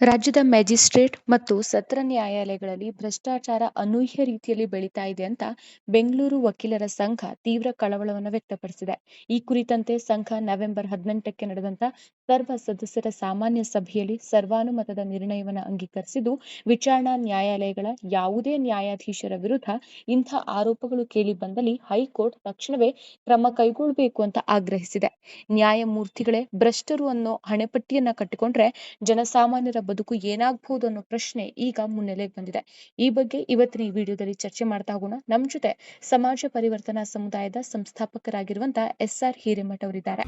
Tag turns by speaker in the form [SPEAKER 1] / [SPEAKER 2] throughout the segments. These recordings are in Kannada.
[SPEAKER 1] ರಾಜ್ಯದ ಮ್ಯಾಜಿಸ್ಟ್ರೇಟ್ ಮತ್ತು ಸತ್ರ ನ್ಯಾಯಾಲಯಗಳಲ್ಲಿ ಭ್ರಷ್ಟಾಚಾರ ಅನೂಹ್ಯ ರೀತಿಯಲ್ಲಿ ಬೆಳೀತಾ ಇದೆ ಅಂತ ಬೆಂಗಳೂರು ವಕೀಲರ ಸಂಘ ತೀವ್ರ ಕಳವಳವನ್ನು ವ್ಯಕ್ತಪಡಿಸಿದೆ. ಈ ಕುರಿತಂತೆ ಸಂಘ ನವೆಂಬರ್ ಹದಿನೆಂಟಕ್ಕೆ ನಡೆದಂತ ಸರ್ವ ಸದಸ್ಯರ ಸಾಮಾನ್ಯ ಸಭೆಯಲ್ಲಿ ಸರ್ವಾನುಮತದ ನಿರ್ಣಯವನ್ನು ಅಂಗೀಕರಿಸಿದ್ದು, ವಿಚಾರಣಾ ನ್ಯಾಯಾಲಯಗಳ ಯಾವುದೇ ನ್ಯಾಯಾಧೀಶರ ವಿರುದ್ಧ ಇಂಥ ಆರೋಪಗಳು ಕೇಳಿ ಬಂದಲ್ಲಿ ಹೈಕೋರ್ಟ್ ತಕ್ಷಣವೇ ಕ್ರಮ ಕೈಗೊಳ್ಳಬೇಕು ಅಂತ ಆಗ್ರಹಿಸಿದೆ. ನ್ಯಾಯಮೂರ್ತಿಗಳೇ, ಭ್ರಷ್ಟರು ಅನ್ನೋ ಹಣೆಪಟ್ಟಿಯನ್ನ ಕಟ್ಟಿಕೊಂಡ್ರೆ ಜನಸಾಮಾನ್ಯರ ಬದುಕು ಏನಾಗಬಹುದು ಅನ್ನೋ ಪ್ರಶ್ನೆ ಈಗ ಮುನ್ನೆಲೆಗೆ ಬಂದಿದೆ. ಈ ಬಗ್ಗೆ ಇವತ್ತಿನ ಈ ವಿಡಿಯೋದಲ್ಲಿ ಚರ್ಚೆ ಮಾಡ್ತಾ ಹೋಗೋಣ. ನಮ್ ಜೊತೆ ಸಮಾಜ ಪರಿವರ್ತನಾ ಸಮುದಾಯದ ಸಂಸ್ಥಾಪಕರಾಗಿರುವಂತಹ ಎಸ್ ಆರ್ ಹಿರೇಮಠ ಅವರಿದ್ದಾರೆ.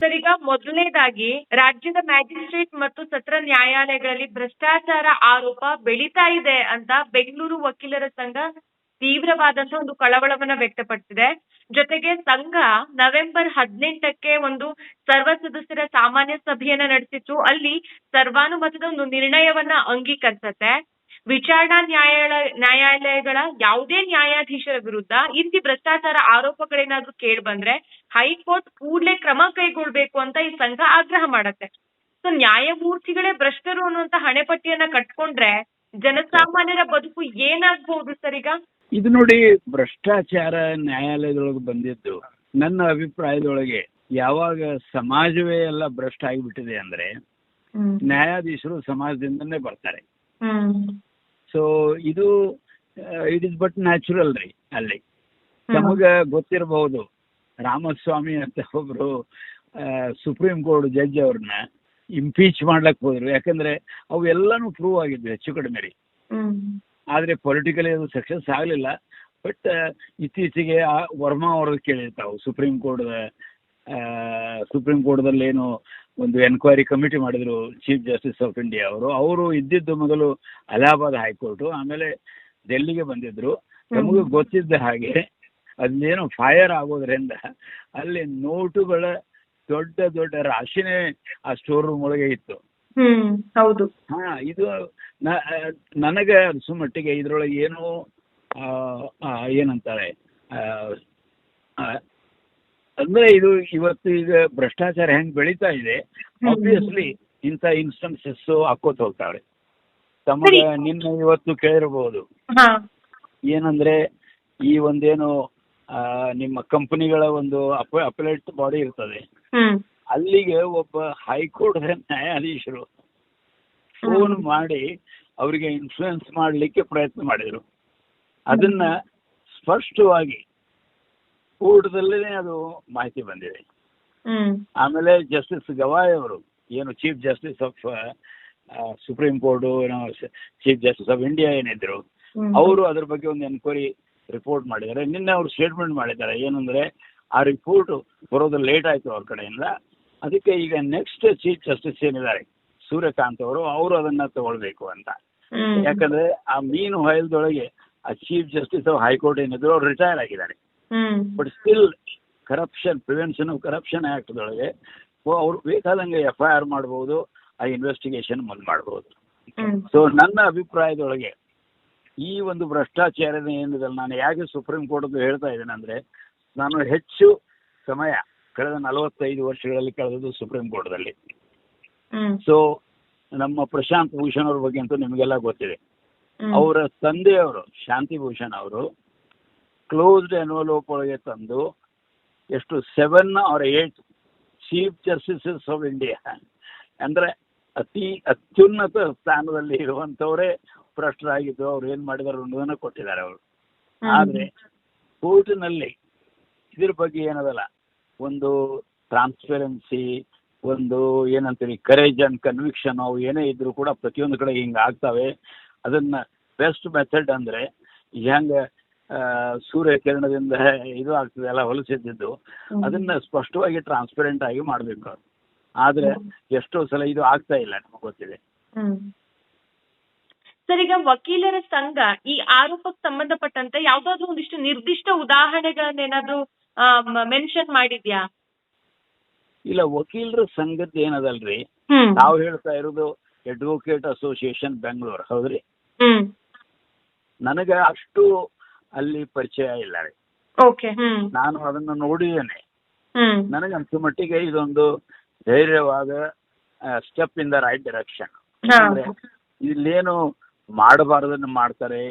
[SPEAKER 2] ಸರ್ ಈಗ ಮೊದಲನೇದಾಗಿ ರಾಜ್ಯದ ಮ್ಯಾಜಿಸ್ಟ್ರೇಟ್ ಮತ್ತು ಸತ್ರ ನ್ಯಾಯಾಲಯಗಳಲ್ಲಿ ಭ್ರಷ್ಟಾಚಾರ ಆರೋಪ ಬೆಳೀತಾ ಇದೆ ಅಂತ ಬೆಂಗಳೂರು ವಕೀಲರ ಸಂಘ ತೀವ್ರವಾದಂತ ಒಂದು ಕಳವಳವನ್ನ ವ್ಯಕ್ತಪಡಿಸಿದೆ. ಜೊತೆಗೆ ಸಂಘ ನವೆಂಬರ್ ಹದಿನೆಂಟಕ್ಕೆ ಒಂದು ಸರ್ವ ಸದಸ್ಯರ ಸಾಮಾನ್ಯ ಸಭೆಯನ್ನ ನಡೆಸಿತ್ತು. ಅಲ್ಲಿ ಸರ್ವಾನುಮತದ ಒಂದು ನಿರ್ಣಯವನ್ನ ಅಂಗೀಕರಿಸತ್ತೆ. ವಿಚಾರಣಾ ನ್ಯಾಯಾಲಯ ನ್ಯಾಯಾಲಯಗಳ ಯಾವುದೇ ನ್ಯಾಯಾಧೀಶರ ವಿರುದ್ಧ ಇಂತಿ ಭ್ರಷ್ಟಾಚಾರ ಆರೋಪಗಳೇನಾದ್ರೂ ಕೇಳಿ ಬಂದ್ರೆ ಹೈಕೋರ್ಟ್ ಕೂಡಲೇ ಕ್ರಮ ಕೈಗೊಳ್ಬೇಕು ಅಂತ ಈ ಸಂಘ ಆಗ್ರಹ ಮಾಡತ್ತೆ. ಸೊ ನ್ಯಾಯಮೂರ್ತಿಗಳೇ ಭ್ರಷ್ಟರು ಅನ್ನುವಂತ ಹಣೆಪಟ್ಟಿಯನ್ನ ಕಟ್ಕೊಂಡ್ರೆ ಜನಸಾಮಾನ್ಯರ ಬದುಕು ಏನಾಗ್ಬಹುದು ಸರ್ ಈಗ?
[SPEAKER 3] ಇದು ನೋಡಿ ಭ್ರಷ್ಟಾಚಾರ ನ್ಯಾಯಾಲಯದೊಳಗೆ ಬಂದಿದ್ದು ನನ್ನ ಅಭಿಪ್ರಾಯದೊಳಗೆ ಯಾವಾಗ ಸಮಾಜವೇ ಎಲ್ಲ ಭ್ರಷ್ಟ ಆಗಿಬಿಟ್ಟಿದೆ ಅಂದ್ರೆ ನ್ಯಾಯಾಧೀಶರು ಸಮಾಜದಿಂದನೇ ಬರ್ತಾರೆ. ಸೊ ಇದು ಇಟ್ ಇಸ್ ಬಟ್ ನ್ಯಾಚುರಲ್ ರೀ ಅಲ್ಲಿ. ನಮಗ ಗೊತ್ತಿರಬಹುದು ರಾಮಸ್ವಾಮಿ ಅಂತ ಒಬ್ರು ಸುಪ್ರೀಂ ಕೋರ್ಟ್ ಜಡ್ಜ್ ಅವ್ರನ್ನ ಇಂಪೀಚ್ ಮಾಡ್ಲಕ್ ಹೋದ್ರು. ಯಾಕಂದ್ರೆ ಅವು ಎಲ್ಲಾನು ಪ್ರೂವ್ ಆಗಿದ್ವು ಹೆಚ್ಚು ಕಡಿಮೆ ರೀ. ಆದ್ರೆ ಪೊಲಿಟಿಕಲಿ ಅದು ಸಕ್ಸಸ್ ಆಗಲಿಲ್ಲ. ಬಟ್ ಇತ್ತೀಚೆಗೆ ಆ ವರ್ಮಾ ಅವ್ರದ್ದು ಕೇಳಿರ್ತಾವು ಸುಪ್ರೀಂ ಕೋರ್ಟ್ ಸುಪ್ರೀಂ ಕೋರ್ಟ್ದಲ್ಲಿ ಏನು ಒಂದು ಎನ್ಕ್ವೈರಿ ಕಮಿಟಿ ಮಾಡಿದ್ರು ಚೀಫ್ ಜಸ್ಟಿಸ್ ಆಫ್ ಇಂಡಿಯಾ ಅವರು. ಅವರು ಇದ್ದಿದ್ದು ಮೊದಲು ಅಲಹಾಬಾದ್ ಹೈಕೋರ್ಟ್ ಆಮೇಲೆ ಡೆಲ್ಲಿಗೆ ಬಂದಿದ್ರು. ನಮಗೂ ಗೊತ್ತಿದ್ದ ಹಾಗೆ ಅಲ್ಲೇನೋ ಫೈರ್ ಆಗೋದ್ರಿಂದ ಅಲ್ಲಿ ನೋಟುಗಳ ದೊಡ್ಡ ದೊಡ್ಡ ರಾಶಿನೇ ಆ ಸ್ಟೋರ್ ರೂಮ್ ಒಳಗೆ ಇತ್ತು.
[SPEAKER 2] ಹೌದು.
[SPEAKER 3] ಹಾ ಇದು ನನಗೆ ಅನ್ಸೋ ಮಟ್ಟಿಗೆ ಇದ್ರೊಳಗೆ ಏನು ಏನಂತಾರೆ ಅಂದ್ರೆ ಇದು ಇವತ್ತು ಈಗ ಭ್ರಷ್ಟಾಚಾರ ಹೆಂಗ್ ಬೆಳೀತಾ ಇದೆ. ಆಬ್ವಿಯಸ್ಲಿ ಇಂಥ ಇನ್ಸ್ಟೆನ್ಸಸ್ ಹಾಕೋತ ಹೋಗ್ತಾಳೆ ತಮಗೆ ನಿನ್ನ ಇವತ್ತು ಕೇಳಿರಬಹುದು ಏನಂದ್ರೆ ಈ ಒಂದೇನು ನಿಮ್ಮ ಕಂಪನಿಗಳ ಒಂದು ಅಪ ಅಪಲೇಟ್ ಬಾಡಿ ಇರ್ತದೆ. ಅಲ್ಲಿಗೆ ಒಬ್ಬ ಹೈಕೋರ್ಟ್ ನ್ಯಾಯಾಧೀಶರು ಫೋನ್ ಮಾಡಿ ಅವರಿಗೆ ಇನ್ಫ್ಲೂಯೆನ್ಸ್ ಮಾಡಲಿಕ್ಕೆ ಪ್ರಯತ್ನ ಮಾಡಿದ್ರು. ಅದನ್ನ ಸ್ಪಷ್ಟವಾಗಿ ಕೋರ್ಟ್ದಲ್ಲೇ ಅದು ಮಾಹಿತಿ ಬಂದಿದೆ. ಆಮೇಲೆ ಜಸ್ಟಿಸ್ ಗವಾಯ್ ಅವರು ಏನು chief justice of supreme court chief justice of India ಏನಿದ್ರು. ಅವರು ಅದ್ರ ಬಗ್ಗೆ ಒಂದು ಎನ್ಕ್ವೈರಿ ರಿಪೋರ್ಟ್ ಮಾಡಿದ್ದಾರೆ. ನಿನ್ನೆ ಅವರು ಸ್ಟೇಟ್ಮೆಂಟ್ ಮಾಡಿದ್ದಾರೆ. ಏನಂದ್ರೆ ಆ ರಿಪೋರ್ಟ್ ಬರೋದು ಲೇಟ್ ಆಯ್ತು ಅವ್ರ ಕಡೆಯಿಂದ. ಅದಕ್ಕೆ ಈಗ ನೆಕ್ಸ್ಟ್ ಚೀಫ್ ಜಸ್ಟಿಸ್ ಏನಿದ್ದಾರೆ ಸೂರ್ಯಕಾಂತ್ ಅವರು ಅವರು ಅದನ್ನ ತಗೊಳ್ಬೇಕು ಅಂತ. ಯಾಕಂದ್ರೆ ಆ ಮೀನು ಹೊಯಲ್ದೊಳಗೆ ಆ ಚೀಫ್ ಜಸ್ಟಿಸ್ ಆಫ್ ಹೈಕೋರ್ಟ್ ಏನಿದ್ರು ಅವ್ರು ರಿಟೈರ್ ಆಗಿದ್ದಾರೆ. But still corruption prevention of corruption ಆಕ್ಟ್ದೊಳಗೆ ಅವ್ರು ಬೇಕಾದಂಗೆ ಎಫ್ ಐ ಆರ್ ಮಾಡಬಹುದು ಆ ಇನ್ವೆಸ್ಟಿಗೇಷನ್ ಮುಂದೆ
[SPEAKER 2] ಮಾಡಬಹುದು
[SPEAKER 3] ಸೊ ನನ್ನ ಅಭಿಪ್ರಾಯದೊಳಗೆ ಈ ಒಂದು ಭ್ರಷ್ಟಾಚಾರದ ಏನಿದೆ ನಾನು ಯಾಕೆ ಸುಪ್ರೀಂ ಕೋರ್ಟ್ ಹೇಳ್ತಾ ಇದ್ದೇನೆ ಅಂದ್ರೆ ನಾನು ಹೆಚ್ಚು ಸಮಯ ಕಳೆದ ನಲವತ್ತೈದು ವರ್ಷಗಳಲ್ಲಿ ಕಳೆದದ್ದು ಸುಪ್ರೀಂ ಕೋರ್ಟ್
[SPEAKER 2] ದಲ್ಲಿ.
[SPEAKER 3] ಸೊ ನಮ್ಮ ಪ್ರಶಾಂತ್ ಭೂಷಣ್ ಅವ್ರ ಬಗ್ಗೆ ಅಂತೂ ನಿಮಗೆಲ್ಲ ಗೊತ್ತಿದೆ. ಅವರ ತಂದೆಯವರು ಶಾಂತಿ ಭೂಷಣ್ ಅವರು ಕ್ಲೋಸ್ಡ್ ಎನ್ವಲೋಪ್ ಒಳಗೆ ತಂದು ಎಷ್ಟು seven or eight chief justices of India ಅಂದ್ರೆ ಅತಿ ಅತ್ಯುನ್ನತ ಸ್ಥಾನದಲ್ಲಿ ಇರುವಂತವರೇ ಭ್ರಷ್ಟರಾಗಿದ್ದು ಅವ್ರು ಏನ್ ಮಾಡಿದಾರೆ ಅನ್ನೋದನ್ನ ಕೊಟ್ಟಿದ್ದಾರೆ ಅವರು. ಆದ್ರೆ ಕೋರ್ಟಿನಲ್ಲಿ ಇದ್ರ ಬಗ್ಗೆ ಏನದಲ್ಲ ಒಂದು ಟ್ರಾನ್ಸ್ಪರೆನ್ಸಿ ಒಂದು ಏನಂತೀವಿ ಕರೇಜ್ ಅಂಡ್ ಕನ್ವಿಕ್ಷನ್ ಅವು ಏನೇ ಇದ್ರು ಕೂಡ ಪ್ರತಿಯೊಂದು ಕಡೆ ಹಿಂಗ ಆಗ್ತವೆ. ಅದನ್ನ ಬೆಸ್ಟ್ ಮೆಥಡ್ ಅಂದ್ರೆ ಹೆಂಗ ಸೂರ್ಯ ಕಿರಣದಿಂದ ಇದು ಆಗ್ತದೆ ಎಲ್ಲ ಹೊಲಸಿದ್ದು ಅದನ್ನ ಸ್ಪಷ್ಟವಾಗಿ ಟ್ರಾನ್ಸ್ಪರೆಂಟ್ ಆಗಿ ಮಾಡ್ಬೇಕು ಅವ್ರು. ಆದ್ರೆ ಎಷ್ಟೋ ಸಲ ಇದು ಆಗ್ತಾ ಇಲ್ಲ ನಮಗೆ ಗೊತ್ತಿದೆ.
[SPEAKER 2] ಸರ್ ಈಗ ವಕೀಲರ ಸಂಘ ಈ ಆರೋಪಕ್ಕೆ ಸಂಬಂಧಪಟ್ಟಂತೆ ಯಾವ್ದಾದ್ರು ಒಂದಿಷ್ಟು ನಿರ್ದಿಷ್ಟ ಉದಾಹರಣೆಗಳನ್ನ ಏನಾದ್ರು ಮೆನ್ಷನ್ ಮಾಡಿದ್ಯಾ?
[SPEAKER 3] ಇಲ್ಲ ವಕೀಲರ ಸಂಘದ ಏನದಲ್ರಿ? ನಾವು ಹೇಳ್ತಾ ಇರೋದು ಅಡ್ವೊಕೇಟ್ ಅಸೋಸಿಯೇಷನ್ ಬೆಂಗಳೂರು ಹೌದ್ರಿ? ನನಗೆ ಅಷ್ಟು ಅಲ್ಲಿ ಪರಿಚಯ ಇಲ್ಲ ರೀ.
[SPEAKER 2] Okay hmm.
[SPEAKER 3] ನಾನು ಅದನ್ನು ನೋಡಿದ್ದೇನೆ.
[SPEAKER 2] ಹ್ಮ್.
[SPEAKER 3] ನನಗೆ ಅನ್ಸೋ ಮಟ್ಟಿಗೆ ಇದೊಂದು ಧೈರ್ಯವಾದ step in the right direction. ಅಂದ್ರೆ ಇಲ್ಲೇನು ಮಾಡಬಾರದನ್ನ ಮಾಡ್ತಾರೆ.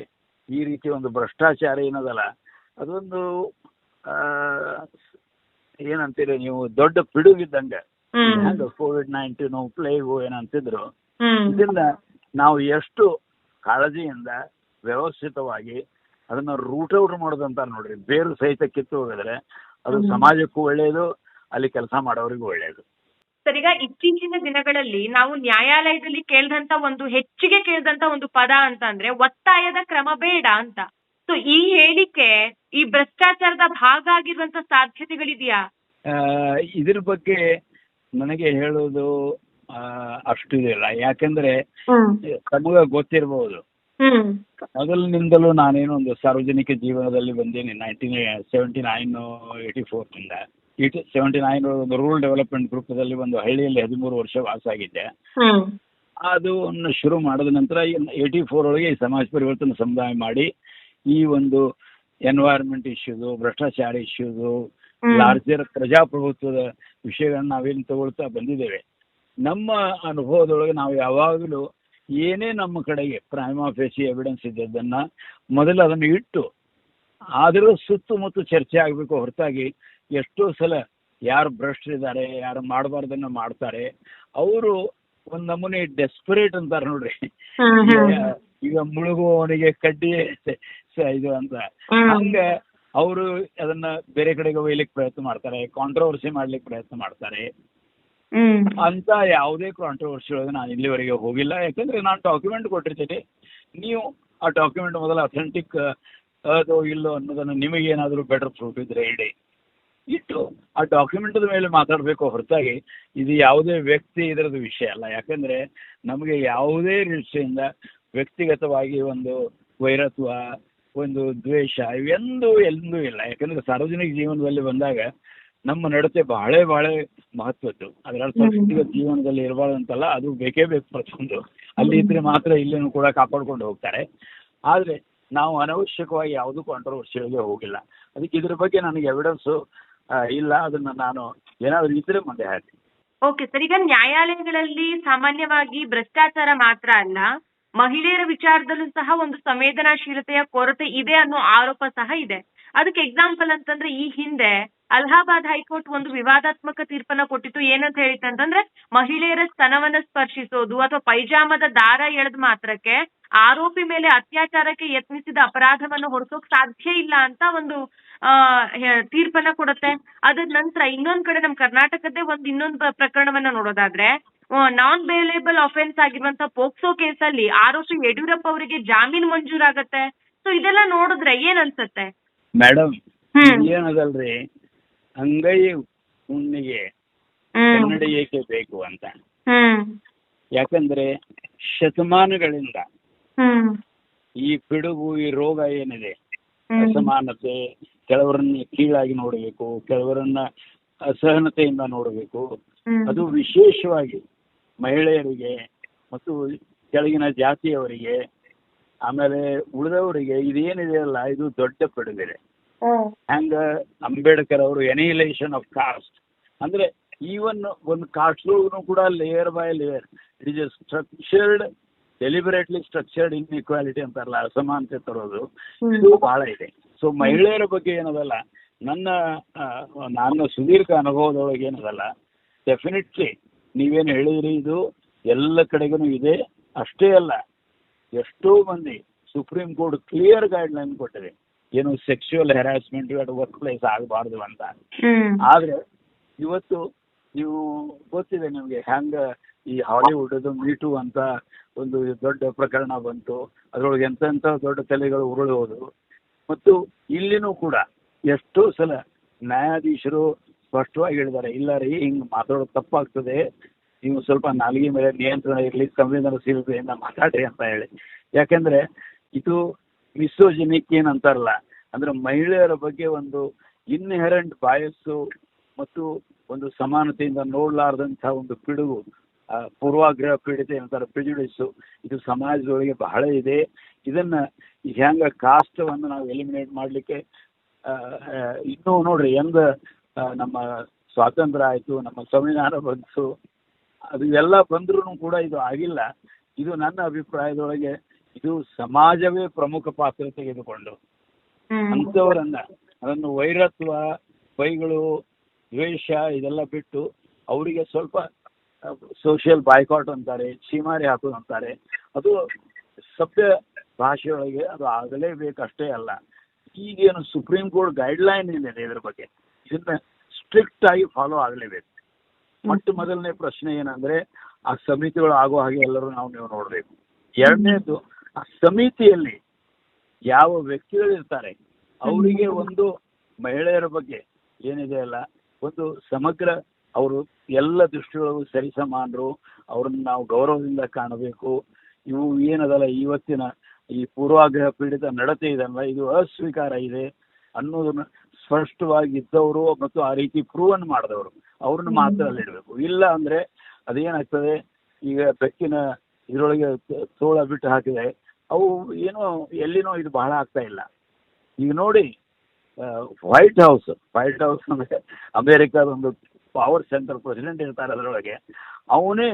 [SPEAKER 3] ಈ ರೀತಿ ಒಂದು ಭ್ರಷ್ಟಾಚಾರ ಏನದಲ್ಲ ಅದೊಂದು ಆ, ಏನಂತೀರಿ ನೀವು ದೊಡ್ಡ ಪಿಡುಗಿದ್ದಂಗ. ಕೋವಿಡ್ ನೈನ್ಟೀನ್ ಪ್ಲೇಗು ಏನಂತಿದ್ರು. ಇದರಿಂದ ನಾವು ಎಷ್ಟು ಕಾಳಜಿಯಿಂದ ವ್ಯವಸ್ಥಿತವಾಗಿ ಅದನ್ನ ರೂಟ್ ಔಟ್ ಮಾಡೋದಂತ ನೋಡ್ರಿ. ಬೇರು ಸಹಿತ ಕಿತ್ತು ಹೋಗಿದ್ರೆ ಅದು. ಸಮಾಜಕ್ಕೂ ಒಳ್ಳೆಯದು ಅಲ್ಲಿ ಕೆಲಸ ಮಾಡೋರಿಗೂ ಒಳ್ಳೆಯದು
[SPEAKER 2] ಸರ್ ಈಗ ಇತ್ತೀಚಿನ ದಿನಗಳಲ್ಲಿ ನಾವು ನ್ಯಾಯಾಲಯದಲ್ಲಿ ಕೇಳಿದಂತ ಒಂದು ಹೆಚ್ಚಿಗೆ ಕೇಳಿದಂತ ಒಂದು ಪದ ಅಂತ ಅಂದ್ರೆ ಒತ್ತಾಯದ ಕ್ರಮ ಬೇಡ ಅಂತ. ಸೊ ಈ ಹೇಳಿಕೆ ಈ ಭ್ರಷ್ಟಾಚಾರದ ಭಾಗ ಆಗಿರುವಂತ ಸಾಧ್ಯತೆಗಳಿದೆಯಾ?
[SPEAKER 3] ಇದ್ರ ಬಗ್ಗೆ ನನಗೆ ಹೇಳೋದು ಆ, ಅಷ್ಟು ಇದಿಲ್ಲ ಯಾಕಂದ್ರೆ ನಮಗ ಗೊತ್ತಿರಬಹುದು
[SPEAKER 2] ಹ್ಮ್.
[SPEAKER 3] ಮೊದಲಿನಿಂದಲೂ ನಾನೇನು ಒಂದು ಸಾರ್ವಜನಿಕ ಜೀವನದಲ್ಲಿ ಬಂದೇನೆ ನೈನ್ಟೀನ್ ಸೆವೆಂಟಿ ನೈನ್ ಏಯ್ಟಿ ಫೋರ್ನಿಂದ ಏಯ್ಟಿ ಸೆವೆಂಟಿ ನೈನ್ ಒಂದು ರೂರಲ್ ಡೆವಲಪ್ಮೆಂಟ್ ಗ್ರೂಪದಲ್ಲಿ ಒಂದು ಹಳ್ಳಿಯಲ್ಲಿ ಹದಿಮೂರು ವರ್ಷ ವಾಸ ಆಗಿದ್ದೆ
[SPEAKER 2] ಹ್ಮ್.
[SPEAKER 3] ಅದು ಶುರು ಮಾಡಿದ ನಂತರ ಏಯ್ಟಿ ಫೋರ್ ಒಳಗೆ ಈ ಸಮಾಜ ಪರಿವರ್ತನ ಸಮುದಾಯ ಮಾಡಿ ಈ ಒಂದು ಎನ್ವೈರನ್ಮೆಂಟ್ ಇಶ್ಯೂದು ಭ್ರಷ್ಟಾಚಾರ ಇಶ್ಯೂದು. ಲಾರ್ಜರ್ ಪ್ರಜಾಪ್ರಭುತ್ವದ ವಿಷಯಗಳನ್ನ ನಾವೇನು ತಗೊಳ್ತಾ ಬಂದಿದ್ದೇವೆ. ನಮ್ಮ ಅನುಭವದೊಳಗೆ ನಾವು ಯಾವಾಗಲೂ ಏನೇ ನಮ್ಮ ಕಡೆಗೆ ಪ್ರೈಮ್ ಆಫೀಸಿ ಎವಿಡೆನ್ಸ್ ಇದ್ದದ್ದನ್ನ ಮೊದಲು ಅದನ್ನು ಇಟ್ಟು ಆದರೂ ಸುತ್ತಮುತ್ತ ಚರ್ಚೆ ಆಗಬೇಕು ಹೊರತಾಗಿ ಎಷ್ಟೋ ಸಲ ಯಾರು ಭ್ರಷ್ಟರಿದ್ದಾರೆ ಯಾರು ಮಾಡಬಾರ್ದನ್ನ ಮಾಡ್ತಾರೆ. ಅವರು ಒಂದ್ ನಮೂನೆ ಡೆಸ್ಪರೇಟ್ ಅಂತಾರೆ ನೋಡ್ರಿ. ಈಗ- ಮುಳುಗುವವನಿಗೆ ಕಡ್ಡಿ ಇದು ಅಂತ. ಹಂಗ ಅವರು ಅದನ್ನ ಬೇರೆ ಕಡೆಗೆ ಒಯ್ಲಿಕ್ಕೆ ಪ್ರಯತ್ನ ಮಾಡ್ತಾರೆ ಕಾಂಟ್ರವರ್ಸಿ ಮಾಡ್ಲಿಕ್ಕೆ ಪ್ರಯತ್ನ ಮಾಡ್ತಾರೆ. ಅಂತ ಯಾವುದೇ ಕಾಂಟ್ರವರ್ಸಿ ಒಳಗೆ ನಾನು ಇಲ್ಲಿವರೆಗೆ ಹೋಗಿಲ್ಲ. ಯಾಕಂದ್ರೆ ನಾನು ಡಾಕ್ಯುಮೆಂಟ್ ಕೊಟ್ಟಿರ್ತೀನಿ. ನೀವು ಆ ಡಾಕ್ಯುಮೆಂಟ್ ಮೊದಲ ಅಥೆಂಟಿಕ್ ಅದು ಇಲ್ಲೋ ಅನ್ನೋದನ್ನ ನಿಮಗೆ ಏನಾದರೂ ಬೆಟರ್ ಪ್ರೂಫ್ ಇದ್ರೆ ಹೇಳಿ. ಇಟ್ಟು ಆ ಡಾಕ್ಯುಮೆಂಟ್ ಮೇಲೆ ಮಾತಾಡಬೇಕು ಹೊರತಾಗಿ, ಇದು ಯಾವುದೇ ವ್ಯಕ್ತಿ ಇದರದ್ದು ವಿಷಯ ಅಲ್ಲ. ಯಾಕಂದ್ರೆ ನಮಗೆ ಯಾವುದೇ ರೀತಿಯಿಂದ ವ್ಯಕ್ತಿಗತವಾಗಿ ಒಂದು ವೈರತ್ವ, ಒಂದು ದ್ವೇಷ ಇವೆಂದೂ ಎಲ್ಲೂ ಇಲ್ಲ. ಯಾಕಂದ್ರೆ ಸಾರ್ವಜನಿಕ ಜೀವನದಲ್ಲಿ ಬಂದಾಗ ನಮ್ಮ ನಡತೆ ಬಹಳ ಬಹಳ ಮಹತ್ವದ್ದು. ಅದರರ್ಥ. ಜೀವನದಲ್ಲಿ ಇರಬಾರ್ದಂತಲ್ಲ ಅದು ಬೇಕೇ ಬೇಕು ಪ್ರತಿಯೊಂದು. ಅಲ್ಲಿ ಇದ್ರೆ ಮಾತ್ರ ಇಲ್ಲಿನೂ ಕೂಡ ಕಾಪಾಡ್ಕೊಂಡು ಹೋಗ್ತಾರೆ. ಆದ್ರೆ ನಾವು ಅನವಶ್ಯಕವಾಗಿ ಯಾವುದೂ ಕಾಂಟ್ರವರ್ಸಿಗಳಿಗೆ ಹೋಗಿಲ್ಲ. ಅದಕ್ಕೆ ಇದ್ರ ಬಗ್ಗೆ ನನಗೆ ಎವಿಡೆನ್ಸ್ ಇಲ್ಲ. ಅದನ್ನ ನಾನು ಏನಾದ್ರೂ ಇದ್ರೆ ಮುಂದೆ ಹೇಳ್ತೀನಿ
[SPEAKER 2] ಓಕೆ ಸರ್ ಈಗ ನ್ಯಾಯಾಲಯಗಳಲ್ಲಿ ಸಾಮಾನ್ಯವಾಗಿ ಭ್ರಷ್ಟಾಚಾರ ಮಾತ್ರ ಅಲ್ಲ ಮಹಿಳೆಯರ ವಿಚಾರದಲ್ಲೂ ಸಹ ಒಂದು ಸಂವೇದನಾಶೀಲತೆಯ ಕೊರತೆ ಇದೆ ಅನ್ನೋ ಆರೋಪ ಸಹ ಇದೆ. ಅದಕ್ಕೆ ಎಕ್ಸಾಂಪಲ್ ಅಂತಂದ್ರೆ ಈ ಹಿಂದೆ ಅಲಹಾಬಾದ್ ಹೈಕೋರ್ಟ್ ಒಂದು ವಿವಾದಾತ್ಮಕ ತೀರ್ಪನ್ನ ಕೊಟ್ಟಿತ್ತು. ಏನಂತ ಹೇಳಿತ್ತು ಅಂತಂದ್ರೆ ಮಹಿಳೆಯರ ಸ್ತನವನ್ನ ಸ್ಪರ್ಶಿಸೋದು ಅಥವಾ ಪೈಜಾಮದ ದಾರ ಎಳೆದ ಮಾತ್ರಕ್ಕೆ ಆರೋಪಿ ಮೇಲೆ ಅತ್ಯಾಚಾರಕ್ಕೆ ಯತ್ನಿಸಿದ ಅಪರಾಧವನ್ನು ಹೊರಸೋಕ್ ಸಾಧ್ಯ ಇಲ್ಲ ಅಂತ ಒಂದು, ಆ ತೀರ್ಪನ್ನ ಕೊಡುತ್ತೆ. ಅದ್ರ ನಂತರ ಇನ್ನೊಂದ್ ಕಡೆ ನಮ್ ಕರ್ನಾಟಕದ್ದೇ ಒಂದ್ ಇನ್ನೊಂದ್ ಪ್ರಕರಣವನ್ನ ನೋಡೋದಾದ್ರೆ ನಾನ್ ಬೇಲೇಬಲ್ ಅಫೆನ್ಸ್ ಆಗಿರುವಂತ ಪೋಕ್ಸೋ ಕೇಸಲ್ಲಿ ಆರೋಪಿ ಯಡಿಯೂರಪ್ಪ ಅವರಿಗೆ ಜಾಮೀನು ಮಂಜೂರಾಗತ್ತೆ. ಸೊ ಇದೆಲ್ಲ ನೋಡಿದ್ರೆ ಏನ್ ಅನ್ಸತ್ತೆ?
[SPEAKER 3] ಮೇಡಮ್
[SPEAKER 2] ಹ್ಮ್.
[SPEAKER 3] ಏನದಲ್ರಿ ಅಂಗೈ ಉಣ್ಣಿಗೆ
[SPEAKER 2] ಹ್ಮ್.
[SPEAKER 3] ಕನ್ನಡಿ ಏಕೆ ಬೇಕು ಅಂತ.
[SPEAKER 2] ಹ್ಮ್.
[SPEAKER 3] ಯಾಕಂದ್ರೆ ಶತಮಾನಗಳಿಂದ
[SPEAKER 2] ಹ್ಮ್.
[SPEAKER 3] ಈ ಪಿಡುಗು ಈ ರೋಗ ಏನಿದೆ
[SPEAKER 2] ಹ್ಮ್.
[SPEAKER 3] ಅಸಮಾನತೆ ಕೆಲವರನ್ನ ಕೀಳಾಗಿ ನೋಡಬೇಕು ಕೆಲವರನ್ನ ಅಸಹನತೆಯಿಂದ ನೋಡಬೇಕು
[SPEAKER 2] ಹ್ಮ್.
[SPEAKER 3] ಅದು ವಿಶೇಷವಾಗಿ ಮಹಿಳೆಯರಿಗೆ ಮತ್ತು ಕೆಳಗಿನ ಜಾತಿಯವರಿಗೆ ಆಮೇಲೆ ಉಳಿದವರಿಗೆ ಇದೇನಿದೆ ಅಲ್ಲ ಇದು ದೊಡ್ಡ
[SPEAKER 2] ಹ್ಮ್
[SPEAKER 3] ಹ್ಯಾಂಗ ಅಂಬೇಡ್ಕರ್ ಅವರು ಎನಿಲೇಷನ್ ಆಫ್ ಕಾಸ್ಟ್ ಅಂದ್ರೆ ಈವನ್ ಒಂದು ಕಾಸ್ಟ್ ಕೂಡ layer by layer it is structured deliberately structured inequality ಅಂತಾರಲ್ಲ ಅಸಮಾನತೆ ತರೋದು. ಇದು ಬಹಳ ಇದೆ. ಸೊ ಮಹಿಳೆಯರ ಬಗ್ಗೆ ಏನದಲ್ಲ ನನ್ನ ನನ್ನ ಸುದೀರ್ಘ ಅನುಭವದೊಳಗೆ ಏನದಲ್ಲ ಡೆಫಿನೆಟ್ಲಿ ನೀವೇನು ಹೇಳಿದ್ರಿ ಇದು ಎಲ್ಲ ಕಡೆಗೂ ಇದೆ. ಅಷ್ಟೇ ಅಲ್ಲ ಎಷ್ಟೋ ಮಂದಿ supreme court clear guideline ಕೊಟ್ಟಿದೆ. ಏನು sexual harassment at workplace ಆಗಬಾರ್ದು ಅಂತ. ಆದ್ರೆ ಇವತ್ತು ನೀವು ಗೊತ್ತಿದೆ ನಿಮ್ಗೆ ಹ್ಯಾಂಗ ಈ ಹಾಲಿವುಡ್ ಮೀಟು ಅಂತ ಒಂದು ದೊಡ್ಡ ಪ್ರಕರಣ ಬಂತು. ಅದ್ರೊಳಗೆ ಎಂತೆಂಥ ದೊಡ್ಡ ತಲೆಗಳು ಉರುಳಿ ಹೋದವು. ಮತ್ತು ಇಲ್ಲಿನೂ ಕೂಡ ಎಷ್ಟೋ ಸಲ ನ್ಯಾಯಾಧೀಶರು ಸ್ಪಷ್ಟವಾಗಿ ಹೇಳಿದ್ದಾರೆ ಇಲ್ಲ ರೀ ಹಿಂಗ್ ಮಾತಾಡೋದು ತಪ್ಪಾಗ್ತದೆ. ನೀವು ಸ್ವಲ್ಪ ನಾಲಿಗೆ ಮೇಲೆ ನಿಯಂತ್ರಣ ಇರಲಿ ಸಂವೇದನಶೀಲತೆಯಿಂದ ಮಾತಾಡ್ರಿ ಅಂತ ಹೇಳಿ. ಯಾಕಂದ್ರೆ ಇದು ಮಿಸೋಜಿನಿಕ್ ಏನಂತಾರಲ್ಲ, ಅಂದ್ರೆ ಮಹಿಳೆಯರ ಬಗ್ಗೆ ಒಂದು ಇನ್ಹೆರೆಂಟ್ ಬಾಯಸ್ಸು ಮತ್ತು ಒಂದು ಸಮಾನತೆಯಿಂದ ನೋಡಲಾರದಂತಹ ಒಂದು ಪಿಡುಗು ಪೂರ್ವಾಗ್ರಹ ಪೀಡಿತ ಏನಂತಾರೆ ಪ್ರಿಜುಡಿಸು ಇದು ಸಮಾಜದೊಳಗೆ ಬಹಳ ಇದೆ. ಇದನ್ನ ಹೆಂಗ ಕಾಸ್ಟವನ್ನು ನಾವು ಎಲಿಮಿನೇಟ್ ಮಾಡಲಿಕ್ಕೆ ಇನ್ನೂ ನೋಡ್ರಿ, ಹೆಂಗ ನಮ್ಮ ಸ್ವಾತಂತ್ರ್ಯ ಆಯ್ತು, ನಮ್ಮ ಸಂವಿಧಾನ ಬಂತು ಅದು ಎಲ್ಲ ಬಂದ್ರೂ ಕೂಡ ಇದು ಆಗಿಲ್ಲ. ಇದು ನನ್ನ ಅಭಿಪ್ರಾಯದೊಳಗೆ ಇದು ಸಮಾಜವೇ ಪ್ರಮುಖ ಪಾತ್ರ ತೆಗೆದುಕೊಂಡು
[SPEAKER 2] ಅಂತವರನ್ನ
[SPEAKER 3] ಅಂಥವರನ್ನ ಅದನ್ನು ವೈರತ್ವ ಬೈಗಳು ದ್ವೇಷ ಇದೆಲ್ಲ ಬಿಟ್ಟು ಅವರಿಗೆ ಸ್ವಲ್ಪ ಸೋಷಿಯಲ್ ಬಾಯ್ಕಾಟ್ ಅಂತಾರೆ ಚೀಮಾರಿ ಹಾಕೋದು ಅಂತಾರೆ. ಅದು ಸಭ್ಯ ಭಾಷೆಯೊಳಗೆ ಅದು ಆಗಲೇಬೇಕಷ್ಟೇ ಅಲ್ಲ. ಈಗೇನು ಸುಪ್ರೀಂ ಕೋರ್ಟ್ ಗೈಡ್ಲೈನ್ ಏನಿದೆ ಇದ್ರ ಬಗ್ಗೆ? ಇದನ್ನ ಸ್ಟ್ರಿಕ್ಟ್ ಆಗಿ ಫಾಲೋ ಆಗಲೇಬೇಕು. ಮೊಟ್ಟ ಮೊದಲನೇ ಪ್ರಶ್ನೆ ಏನಂದ್ರೆ ಆ ಸಮಿತಿಗಳು ಆಗೋ ಹಾಗೆ ಎಲ್ಲರೂ ನಾವು ನೀವು ನೋಡಬೇಕು. ಎರಡನೇದು ಆ ಸಮಿತಿಯಲ್ಲಿ ಯಾವ ವ್ಯಕ್ತಿಗಳು ಇರ್ತಾರೆ ಅವರಿಗೆ ಒಂದು ಮಹಿಳೆಯರ ಬಗ್ಗೆ ಏನಿದೆ ಅಲ್ಲ ಒಂದು ಸಮಗ್ರ ಅವರು ಎಲ್ಲ ದೃಷ್ಟಿಯೊಳಗೂ ಸರಿಸಮಾನರು ಅವ್ರನ್ನ ನಾವು ಗೌರವದಿಂದ ಕಾಣಬೇಕು. ಇವು ಏನದಲ್ಲ ಇವತ್ತಿನ ಈ ಪೂರ್ವಾಗ್ರಹ ಪೀಡಿತ ನಡತೆ ಇದಲ್ಲ ಇದು ಅಸ್ವೀಕಾರ ಇದೆ ಅನ್ನೋದನ್ನ ಸ್ಪಷ್ಟವಾಗಿ ಇದ್ದವರು ಮತ್ತು ಆ ರೀತಿ ಪ್ರೂವನ್ ಮಾಡಿದವರು. ಅವ್ರನ್ನ ಮಾತ್ರ ಅಲ್ಲಿ ಇಡಬೇಕು. ಇಲ್ಲ ಅಂದ್ರೆ ಅದೇನಾಗ್ತದೆ ಈಗ ಬೆಕ್ಕಿನ ಇದರೊಳಗೆ ತೋಳ ಬಿಟ್ಟು ಹಾಕಿದೆ ಅವು ಏನೋ ಎಲ್ಲಿನೋ ಇದು ಬಹಳ ಆಗ್ತಾ ಇಲ್ಲ. ಈಗ ನೋಡಿ ವೈಟ್ ಹೌಸ್ ವೈಟ್ ಹೌಸ್ ಅಂದ್ರೆ ಅಮೇರಿಕಾದ ಒಂದು ಪವರ್ ಸೆಂಟರ್ ಪ್ರೆಸಿಡೆಂಟ್ ಇರ್ತಾರೆ ಅದರೊಳಗೆ. ಅವನೇ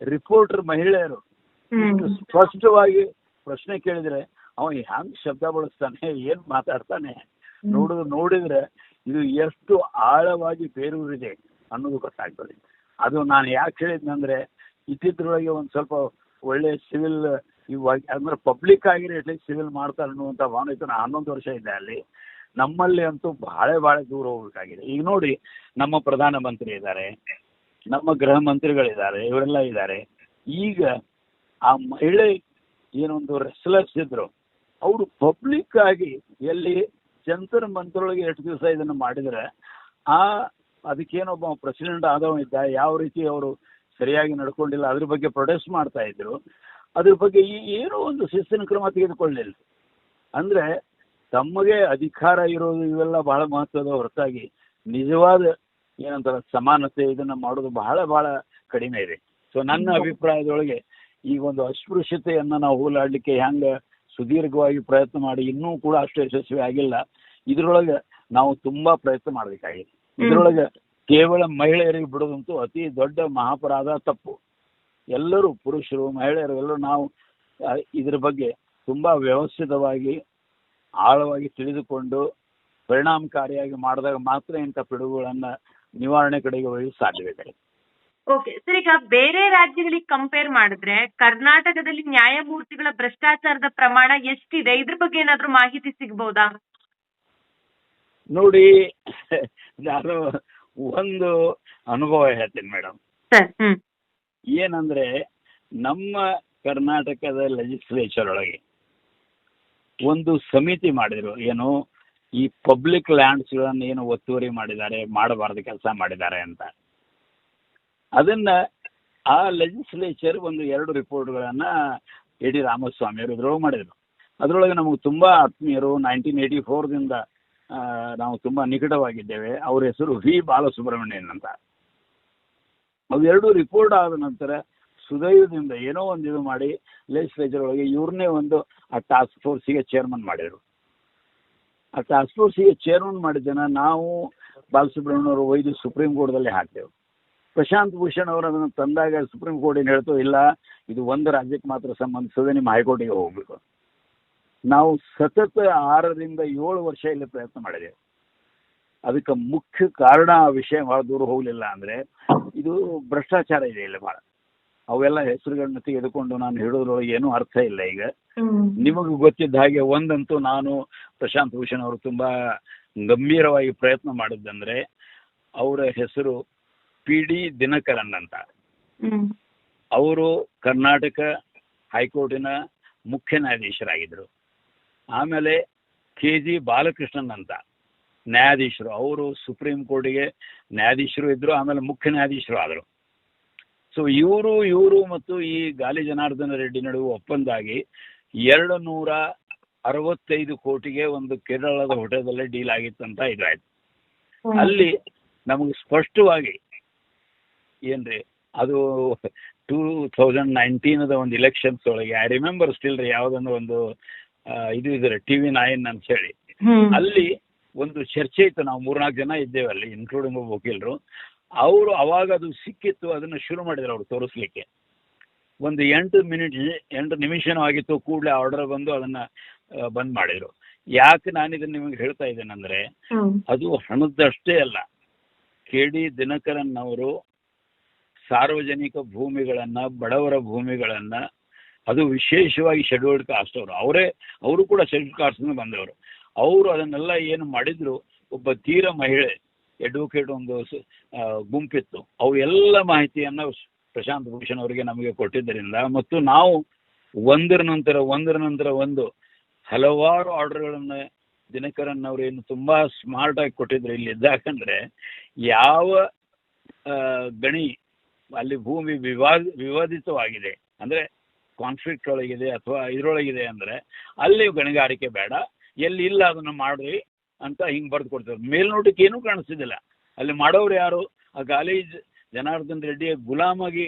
[SPEAKER 3] ರಿಪೋರ್ಟರ್ ಮಹಿಳೆಯರು. ಸ್ಪಷ್ಟವಾಗಿ ಪ್ರಶ್ನೆ ಕೇಳಿದ್ರೆ ಅವ ಹ್ಯಾಂಗ್ ಶಬ್ದ ಬಳಸ್ತಾನೆ ಏನ್ ಮಾತಾಡ್ತಾನೆ? ನೋಡಿದ್ರೆ ನೋಡಿದ್ರೆ ಇದು ಎಷ್ಟು ಆಳವಾಗಿ ಬೇರೂರಿದೆ ಅನ್ನೋದು ಗೊತ್ತಾಗ್ತದೆ. ಅದು ನಾನು ಯಾಕೆ ಹೇಳಿದ್ನಂದ್ರೆ, ಇತ್ತಿದ್ರೊಳಗೆ ಒಂದು ಸ್ವಲ್ಪ ಒಳ್ಳೆ ಸಿವಿಲ್ ಇವಾಗ ಅಂದ್ರೆ ಪಬ್ಲಿಕ್ ಆಗಿರೋ ಅಟ್ಲೀಸ್ಟ್ ಸಿವಿಲ್ ಮಾಡ್ತಾರೆ ಅನ್ನುವಂತ ಭಾವನೆ ಇತ್ತು. ನಾನು ಹನ್ನೊಂದು ವರ್ಷ ಇದ್ದೆ ಅಲ್ಲಿ. ನಮ್ಮಲ್ಲಿ ಅಂತೂ ಬಹಳ ಬಹಳ ದೂರ ಹೋಗ್ಬೇಕಾಗಿದೆ. ಈಗ ನೋಡಿ, ನಮ್ಮ ಪ್ರಧಾನ ಮಂತ್ರಿ ಇದ್ದಾರೆ, ನಮ್ಮ ಗೃಹ ಮಂತ್ರಿಗಳಿದ್ದಾರೆ, ಇವರೆಲ್ಲ ಇದ್ದಾರೆ. ಈಗ ಆ ಮಹಿಳೆ ಏನೊಂದು ರೆಸ್ಲರ್ಸ್ ಇದ್ರು. ಅವರು ಪಬ್ಲಿಕ್ ಆಗಿ ಎಲ್ಲಿ ಜಂತರ್ ಮಂತ್ರೊಳಗೆ ಎಷ್ಟು ದಿವಸ ಇದನ್ನ ಮಾಡಿದ್ರೆ ಆ ಅದಕ್ಕೇನೊಬ್ಬ ಪ್ರೆಸಿಡೆಂಟ್ ಆದವ ಇದ್ದ ಯಾವ ರೀತಿ ಅವರು ಸರಿಯಾಗಿ ನಡ್ಕೊಂಡಿಲ್ಲ ಅದ್ರ ಬಗ್ಗೆ ಪ್ರೊಟೆಸ್ಟ್ ಮಾಡ್ತಾ ಇದ್ರು. ಅದ್ರ ಬಗ್ಗೆ ಈ ಏನೋ ಒಂದು ಶಿಸ್ತಿನ ಕ್ರಮ ತೆಗೆದುಕೊಳ್ಳಲಿಲ್ಲ. ಅಂದ್ರೆ ತಮಗೆ ಅಧಿಕಾರ ಇರೋದು ಇವೆಲ್ಲ ಬಹಳ ಮಹತ್ವದ ಹೊರತಾಗಿ ನಿಜವಾದ ಏನಂತಾರ ಸಮಾನತೆ ಇದನ್ನ ಮಾಡೋದು ಬಹಳ ಬಹಳ ಕಡಿಮೆ ಇದೆ. ಸೊ ನನ್ನ ಅಭಿಪ್ರಾಯದೊಳಗೆ ಈ ಒಂದು ಅಸ್ಪೃಶ್ಯತೆಯನ್ನ ನಾವು ಹೋಲಾಡ್ಲಿಕ್ಕೆ ಹೆಂಗ ಸುದೀರ್ಘವಾಗಿ ಪ್ರಯತ್ನ ಮಾಡಿ ಇನ್ನೂ ಕೂಡ ಅಷ್ಟು ಯಶಸ್ವಿ ಆಗಿಲ್ಲ. ಇದರೊಳಗೆ ನಾವು ತುಂಬಾ ಪ್ರಯತ್ನ ಮಾಡಬೇಕಾಗಿದೆ. ಇದರೊಳಗೆ ಕೇವಲ ಮಹಿಳೆಯರಿಗೆ ಬಿಡೋದಂತೂ ಅತಿ ದೊಡ್ಡ ಮಹಾಪರಾಧ ತಪ್ಪು. ಎಲ್ಲರೂ ಪುರುಷರು ಮಹಿಳೆಯರು ಎಲ್ಲರೂ ನಾವು ಇದ್ರ ಬಗ್ಗೆ ತುಂಬಾ ವ್ಯವಸ್ಥಿತವಾಗಿ ಆಳವಾಗಿ ತಿಳಿದುಕೊಂಡು ಪರಿಣಾಮಕಾರಿಯಾಗಿ ಮಾಡಿದಾಗ ಮಾತ್ರ ಇಂಥ ಪಿಡುಗುಗಳನ್ನ ನಿವಾರಣೆ ಕಡೆಗೆ ಒಯ್ಯಲು ಸಾಧ್ಯವಿದೆ.
[SPEAKER 2] ಓಕೆ ಸರ್ ಈಗ ಬೇರೆ ರಾಜ್ಯಗಳಿಗೆ ಕಂಪೇರ್ ಮಾಡಿದ್ರೆ ಕರ್ನಾಟಕದಲ್ಲಿ ನ್ಯಾಯಮೂರ್ತಿಗಳ ಭ್ರಷ್ಟಾಚಾರದ ಪ್ರಮಾಣ ಎಷ್ಟಿದೆ? ಇದ್ರ ಬಗ್ಗೆ ಏನಾದ್ರೂ ಮಾಹಿತಿ ಸಿಗ್ಬೋದಾ?
[SPEAKER 3] ನೋಡಿ ನಾನು ಒಂದು ಅನುಭವ ಹೇಳ್ತೀನಿ ಮೇಡಮ್
[SPEAKER 2] ಸರ್ ಹ್ಮ್.
[SPEAKER 3] ಏನಂದ್ರೆ ನಮ್ಮ ಕರ್ನಾಟಕದ ಲೆಜಿಸ್ಲೇಚರ್ ಒಳಗೆ ಒಂದು ಸಮಿತಿ ಮಾಡಿದ್ರು. ಏನು ಈ ಪಬ್ಲಿಕ್ ಲ್ಯಾಂಡ್ಸ್ಗಳನ್ನ ಏನು ಒತ್ತುವರಿ ಮಾಡಿದ್ದಾರೆ ಮಾಡಬಾರದು ಕೆಲಸ ಮಾಡಿದ್ದಾರೆ ಅಂತ. ಅದನ್ನ ಆ ಲೆಜಿಸ್ಲೇಚರ್ ಒಂದು ಎರಡು ರಿಪೋರ್ಟ್ಗಳನ್ನ ಎ ಡಿ ರಾಮಸ್ವಾಮಿ ಅವರು ಇದ್ರೊಳಗೆ ಮಾಡಿದ್ರು. ಅದರೊಳಗೆ ನಮಗೆ ತುಂಬಾ ಆತ್ಮೀಯರು ನೈನ್ಟೀನ್ ಏಯ್ಟಿ ಫೋರ್ದಿಂದ ನಾವು ತುಂಬಾ ನಿಕಟವಾಗಿದ್ದೇವೆ. ಅವ್ರ ಹೆಸರು ವಿ ಬಾಲಸುಬ್ರಹ್ಮಣ್ಯನ್ ಅಂತ. ಅವೆರಡು ರಿಪೋರ್ಟ್ ಆದ ನಂತರ ಸುದೈವದಿಂದ ಏನೋ ಒಂದು ಇದು ಮಾಡಿ ಲೆಜಿಸ್ಲೇಚರ್ ಒಳಗೆ ಇವ್ರನ್ನೇ ಒಂದು ಆ ಟಾಸ್ಕ್ ಫೋರ್ಸಿಗೆ ಚೇರ್ಮನ್ ಮಾಡಿದ್ರು. ಆ ಟಾಸ್ಕ್ ಫೋರ್ಸಿಗೆ ಚೇರ್ಮನ್ ಮಾಡಿದ್ದನ್ನ ನಾವು ಬಾಲಸುಬ್ರಹ್ಮಣ್ಯ ಅವರು ಒಯ್ದು ಸುಪ್ರೀಂ ಕೋರ್ಟ್ದಲ್ಲಿ ಹಾಕ್ತೇವೆ ಪ್ರಶಾಂತ್ ಭೂಷಣ್ ಅವರು ಅದನ್ನು ತಂದಾಗ ಸುಪ್ರೀಂ ಕೋರ್ಟ್ ಏನು ಹೇಳ್ತು ಇಲ್ಲ ಇದು ಒಂದು ರಾಜ್ಯಕ್ಕೆ ಮಾತ್ರ ಸಂಬಂಧಿಸದೆ ನಿಮ್ಮ ಹೈಕೋರ್ಟಿಗೆ ಹೋಗ್ಬೇಕು. ನಾವು ಸತತ ಆರರಿಂದ ಏಳು ವರ್ಷ ಇಲ್ಲಿ ಪ್ರಯತ್ನ ಮಾಡಿದೆವು. ಅದಕ್ಕೆ ಮುಖ್ಯ ಕಾರಣ ಆ ವಿಷಯ ಬಹಳ ದೂರ ಹೋಗಲಿಲ್ಲ ಅಂದ್ರೆ ಇದು ಭ್ರಷ್ಟಾಚಾರ ಇದೆ ಇಲ್ಲಿ ಬಹಳ. ಅವೆಲ್ಲ ಹೆಸರುಗಳನ್ನ ತೆಗೆದುಕೊಂಡು ನಾನು ಹೇಳೋದ್ರೊಳಗೆ ಏನೂ ಅರ್ಥ ಇಲ್ಲ ಈಗ. ನಿಮಗೆ ಗೊತ್ತಿದ್ದ ಹಾಗೆ ಒಂದಂತೂ ನಾನು ಪ್ರಶಾಂತ್ ಭೂಷಣ್ ಅವರು ತುಂಬಾ ಗಂಭೀರವಾಗಿ ಪ್ರಯತ್ನ ಮಾಡಿದ್ದಂದ್ರೆ ಅವರ ಹೆಸರು ಪಿ ಡಿ ದಿನಕರನ್ ಅಂತ ಅವರು ಕರ್ನಾಟಕ ಹೈಕೋರ್ಟಿನ ಮುಖ್ಯ ನ್ಯಾಯಾಧೀಶರಾಗಿದ್ದರು. ಆಮೇಲೆ ಕೆ ಜಿ ಬಾಲಕೃಷ್ಣನ್ ಅಂತ ನ್ಯಾಯಾಧೀಶರು ಅವರು ಸುಪ್ರೀಂ ಕೋರ್ಟಿಗೆ ನ್ಯಾಯಾಧೀಶರು ಇದ್ರು ಆಮೇಲೆ ಮುಖ್ಯ ನ್ಯಾಯಾಧೀಶರು ಆದರು. ಸೊ ಇವರು ಇವರು ಮತ್ತು ಈ ಗಾಲಿ ಜನಾರ್ದನ ರೆಡ್ಡಿ ನಡುವೆ ಒಪ್ಪಂದ ಆಗಿ ಎರಡು ನೂರ ಅರವತ್ತೈದು ಕೋಟಿಗೆ ಒಂದು ಕೇರಳದ ಹೋಟೆಲ್ದಲ್ಲೇ ಡೀಲ್ ಆಗಿತ್ತಂತ ಇದಾಯ್ತು ಅಲ್ಲಿ ನಮಗೆ ಸ್ಪಷ್ಟವಾಗಿ ಏನ್ರಿ ಅದು ಟೂ ತೌಸಂಡ್ ನೈನ್ಟೀನದ ಒಂದು ಇಲೆಕ್ಷನ್ಸ್ ಒಳಗೆ ಐ ರಿಮೆಂಬರ್ ಸ್ಟಿಲ್ ರೀ ಯಾವ್ದೊಂದು ಒಂದು ಇದು ಇದ್ರೆ ಟಿ ವಿ ನೈನ್ ಅಂತ ಹೇಳಿ. ಅಲ್ಲಿ ಒಂದು ಚರ್ಚೆ ಇತ್ತು ನಾವು ಮೂರ್ನಾಲ್ಕು ಜನ ಇದ್ದೇವೆ ಅಲ್ಲಿ ಇನ್ಕ್ಲೂಡಿಂಗ್ ಒಬ್ಬ ವಕೀಲರು. ಅವರು ಅವಾಗ ಅದು ಸಿಕ್ಕಿತ್ತು ಅದನ್ನ ಶುರು ಮಾಡಿದ್ರು ಅವ್ರು ತೋರಿಸ್ಲಿಕ್ಕೆ. ಒಂದು ಎಂಟು ಮಿನಿಟ್ ಎಂಟು ನಿಮಿಷನೂ ಆಗಿತ್ತು ಕೂಡಲೇ ಆರ್ಡರ್ ಬಂದು ಅದನ್ನ ಬಂದ್ ಮಾಡಿದ್ರು. ಯಾಕೆ ನಾನು ಇದನ್ನ ನಿಮಗೆ ಹೇಳ್ತಾ ಇದ್ದೇನೆ
[SPEAKER 2] ಅಂದ್ರೆ
[SPEAKER 3] ಅದು ಹಣದಷ್ಟೇ ಅಲ್ಲ. ಕೆ ಡಿ ದಿನಕರನ್ ಅವರು ಸಾರ್ವಜನಿಕ ಭೂಮಿಗಳನ್ನ, ಬಡವರ ಭೂಮಿಗಳನ್ನ, ಅದು ವಿಶೇಷವಾಗಿ ಶೆಡ್ಯೂಲ್ಡ್ ಕಾಸ್ಟ್ ಅವರು. ಅವರೇ, ಅವರು ಕೂಡ ಶೆಡ್ಯೂಲ್ಡ್ ಕಾಸ್ಟ್ ಬಂದವರು. ಅವರು ಅದನ್ನೆಲ್ಲ ಏನು ಮಾಡಿದ್ರು, ಒಬ್ಬ ತೀರ ಮಹಿಳೆ ಅಡ್ವೊಕೇಟ್ ಒಂದು ಗುಂಪಿತ್ತು. ಅವು ಎಲ್ಲ ಮಾಹಿತಿಯನ್ನ ಪ್ರಶಾಂತ್ ಭೂಷಣ್ ಅವರಿಗೆ ನಮಗೆ ಕೊಟ್ಟಿದ್ದರಿಂದ, ಮತ್ತು ನಾವು ಒಂದರ ನಂತರ ಒಂದರ ನಂತರ ಒಂದು ಹಲವಾರು ಆರ್ಡರ್ಗಳನ್ನ ದಿನಕರನ್ ಅವರು ಏನು ತುಂಬಾ ಸ್ಮಾರ್ಟ್ ಆಗಿ ಕೊಟ್ಟಿದ್ರು ಇಲ್ಲಿ. ಯಾಕಂದ್ರೆ, ಯಾವ ಗಣಿ ಅಲ್ಲಿ ಭೂಮಿ ವಿವಾದ, ವಿವಾದಿತವಾಗಿದೆ. ಅಂದ್ರೆ ಕಾನ್ಫ್ಲಿಕ್ಟ್ ಒಳಗಿದೆ ಅಥವಾ ಇದ್ರೊಳಗಿದೆ ಅಂದ್ರೆ ಅಲ್ಲಿ ಗಣಿಗಾರಿಕೆ ಬೇಡ. ಎಲ್ಲಿ ಇಲ್ಲ ಅದನ್ನ ಮಾಡ್ರಿ ಅಂತ ಹಿಂಗ್ ಬರ್ದು ಕೊಡ್ತಾರೆ. ಮೇಲ್ನೋಟಕ್ಕೆ ಏನೂ ಕಾಣಿಸ್ತಿದ್ದಿಲ್ಲ ಅಲ್ಲಿ ಮಾಡೋರು ಯಾರು? ಆ ಕಾಲೇಜ್ ಜನಾರ್ದನ್ ರೆಡ್ಡಿಯ ಗುಲಾಮಾಗಿ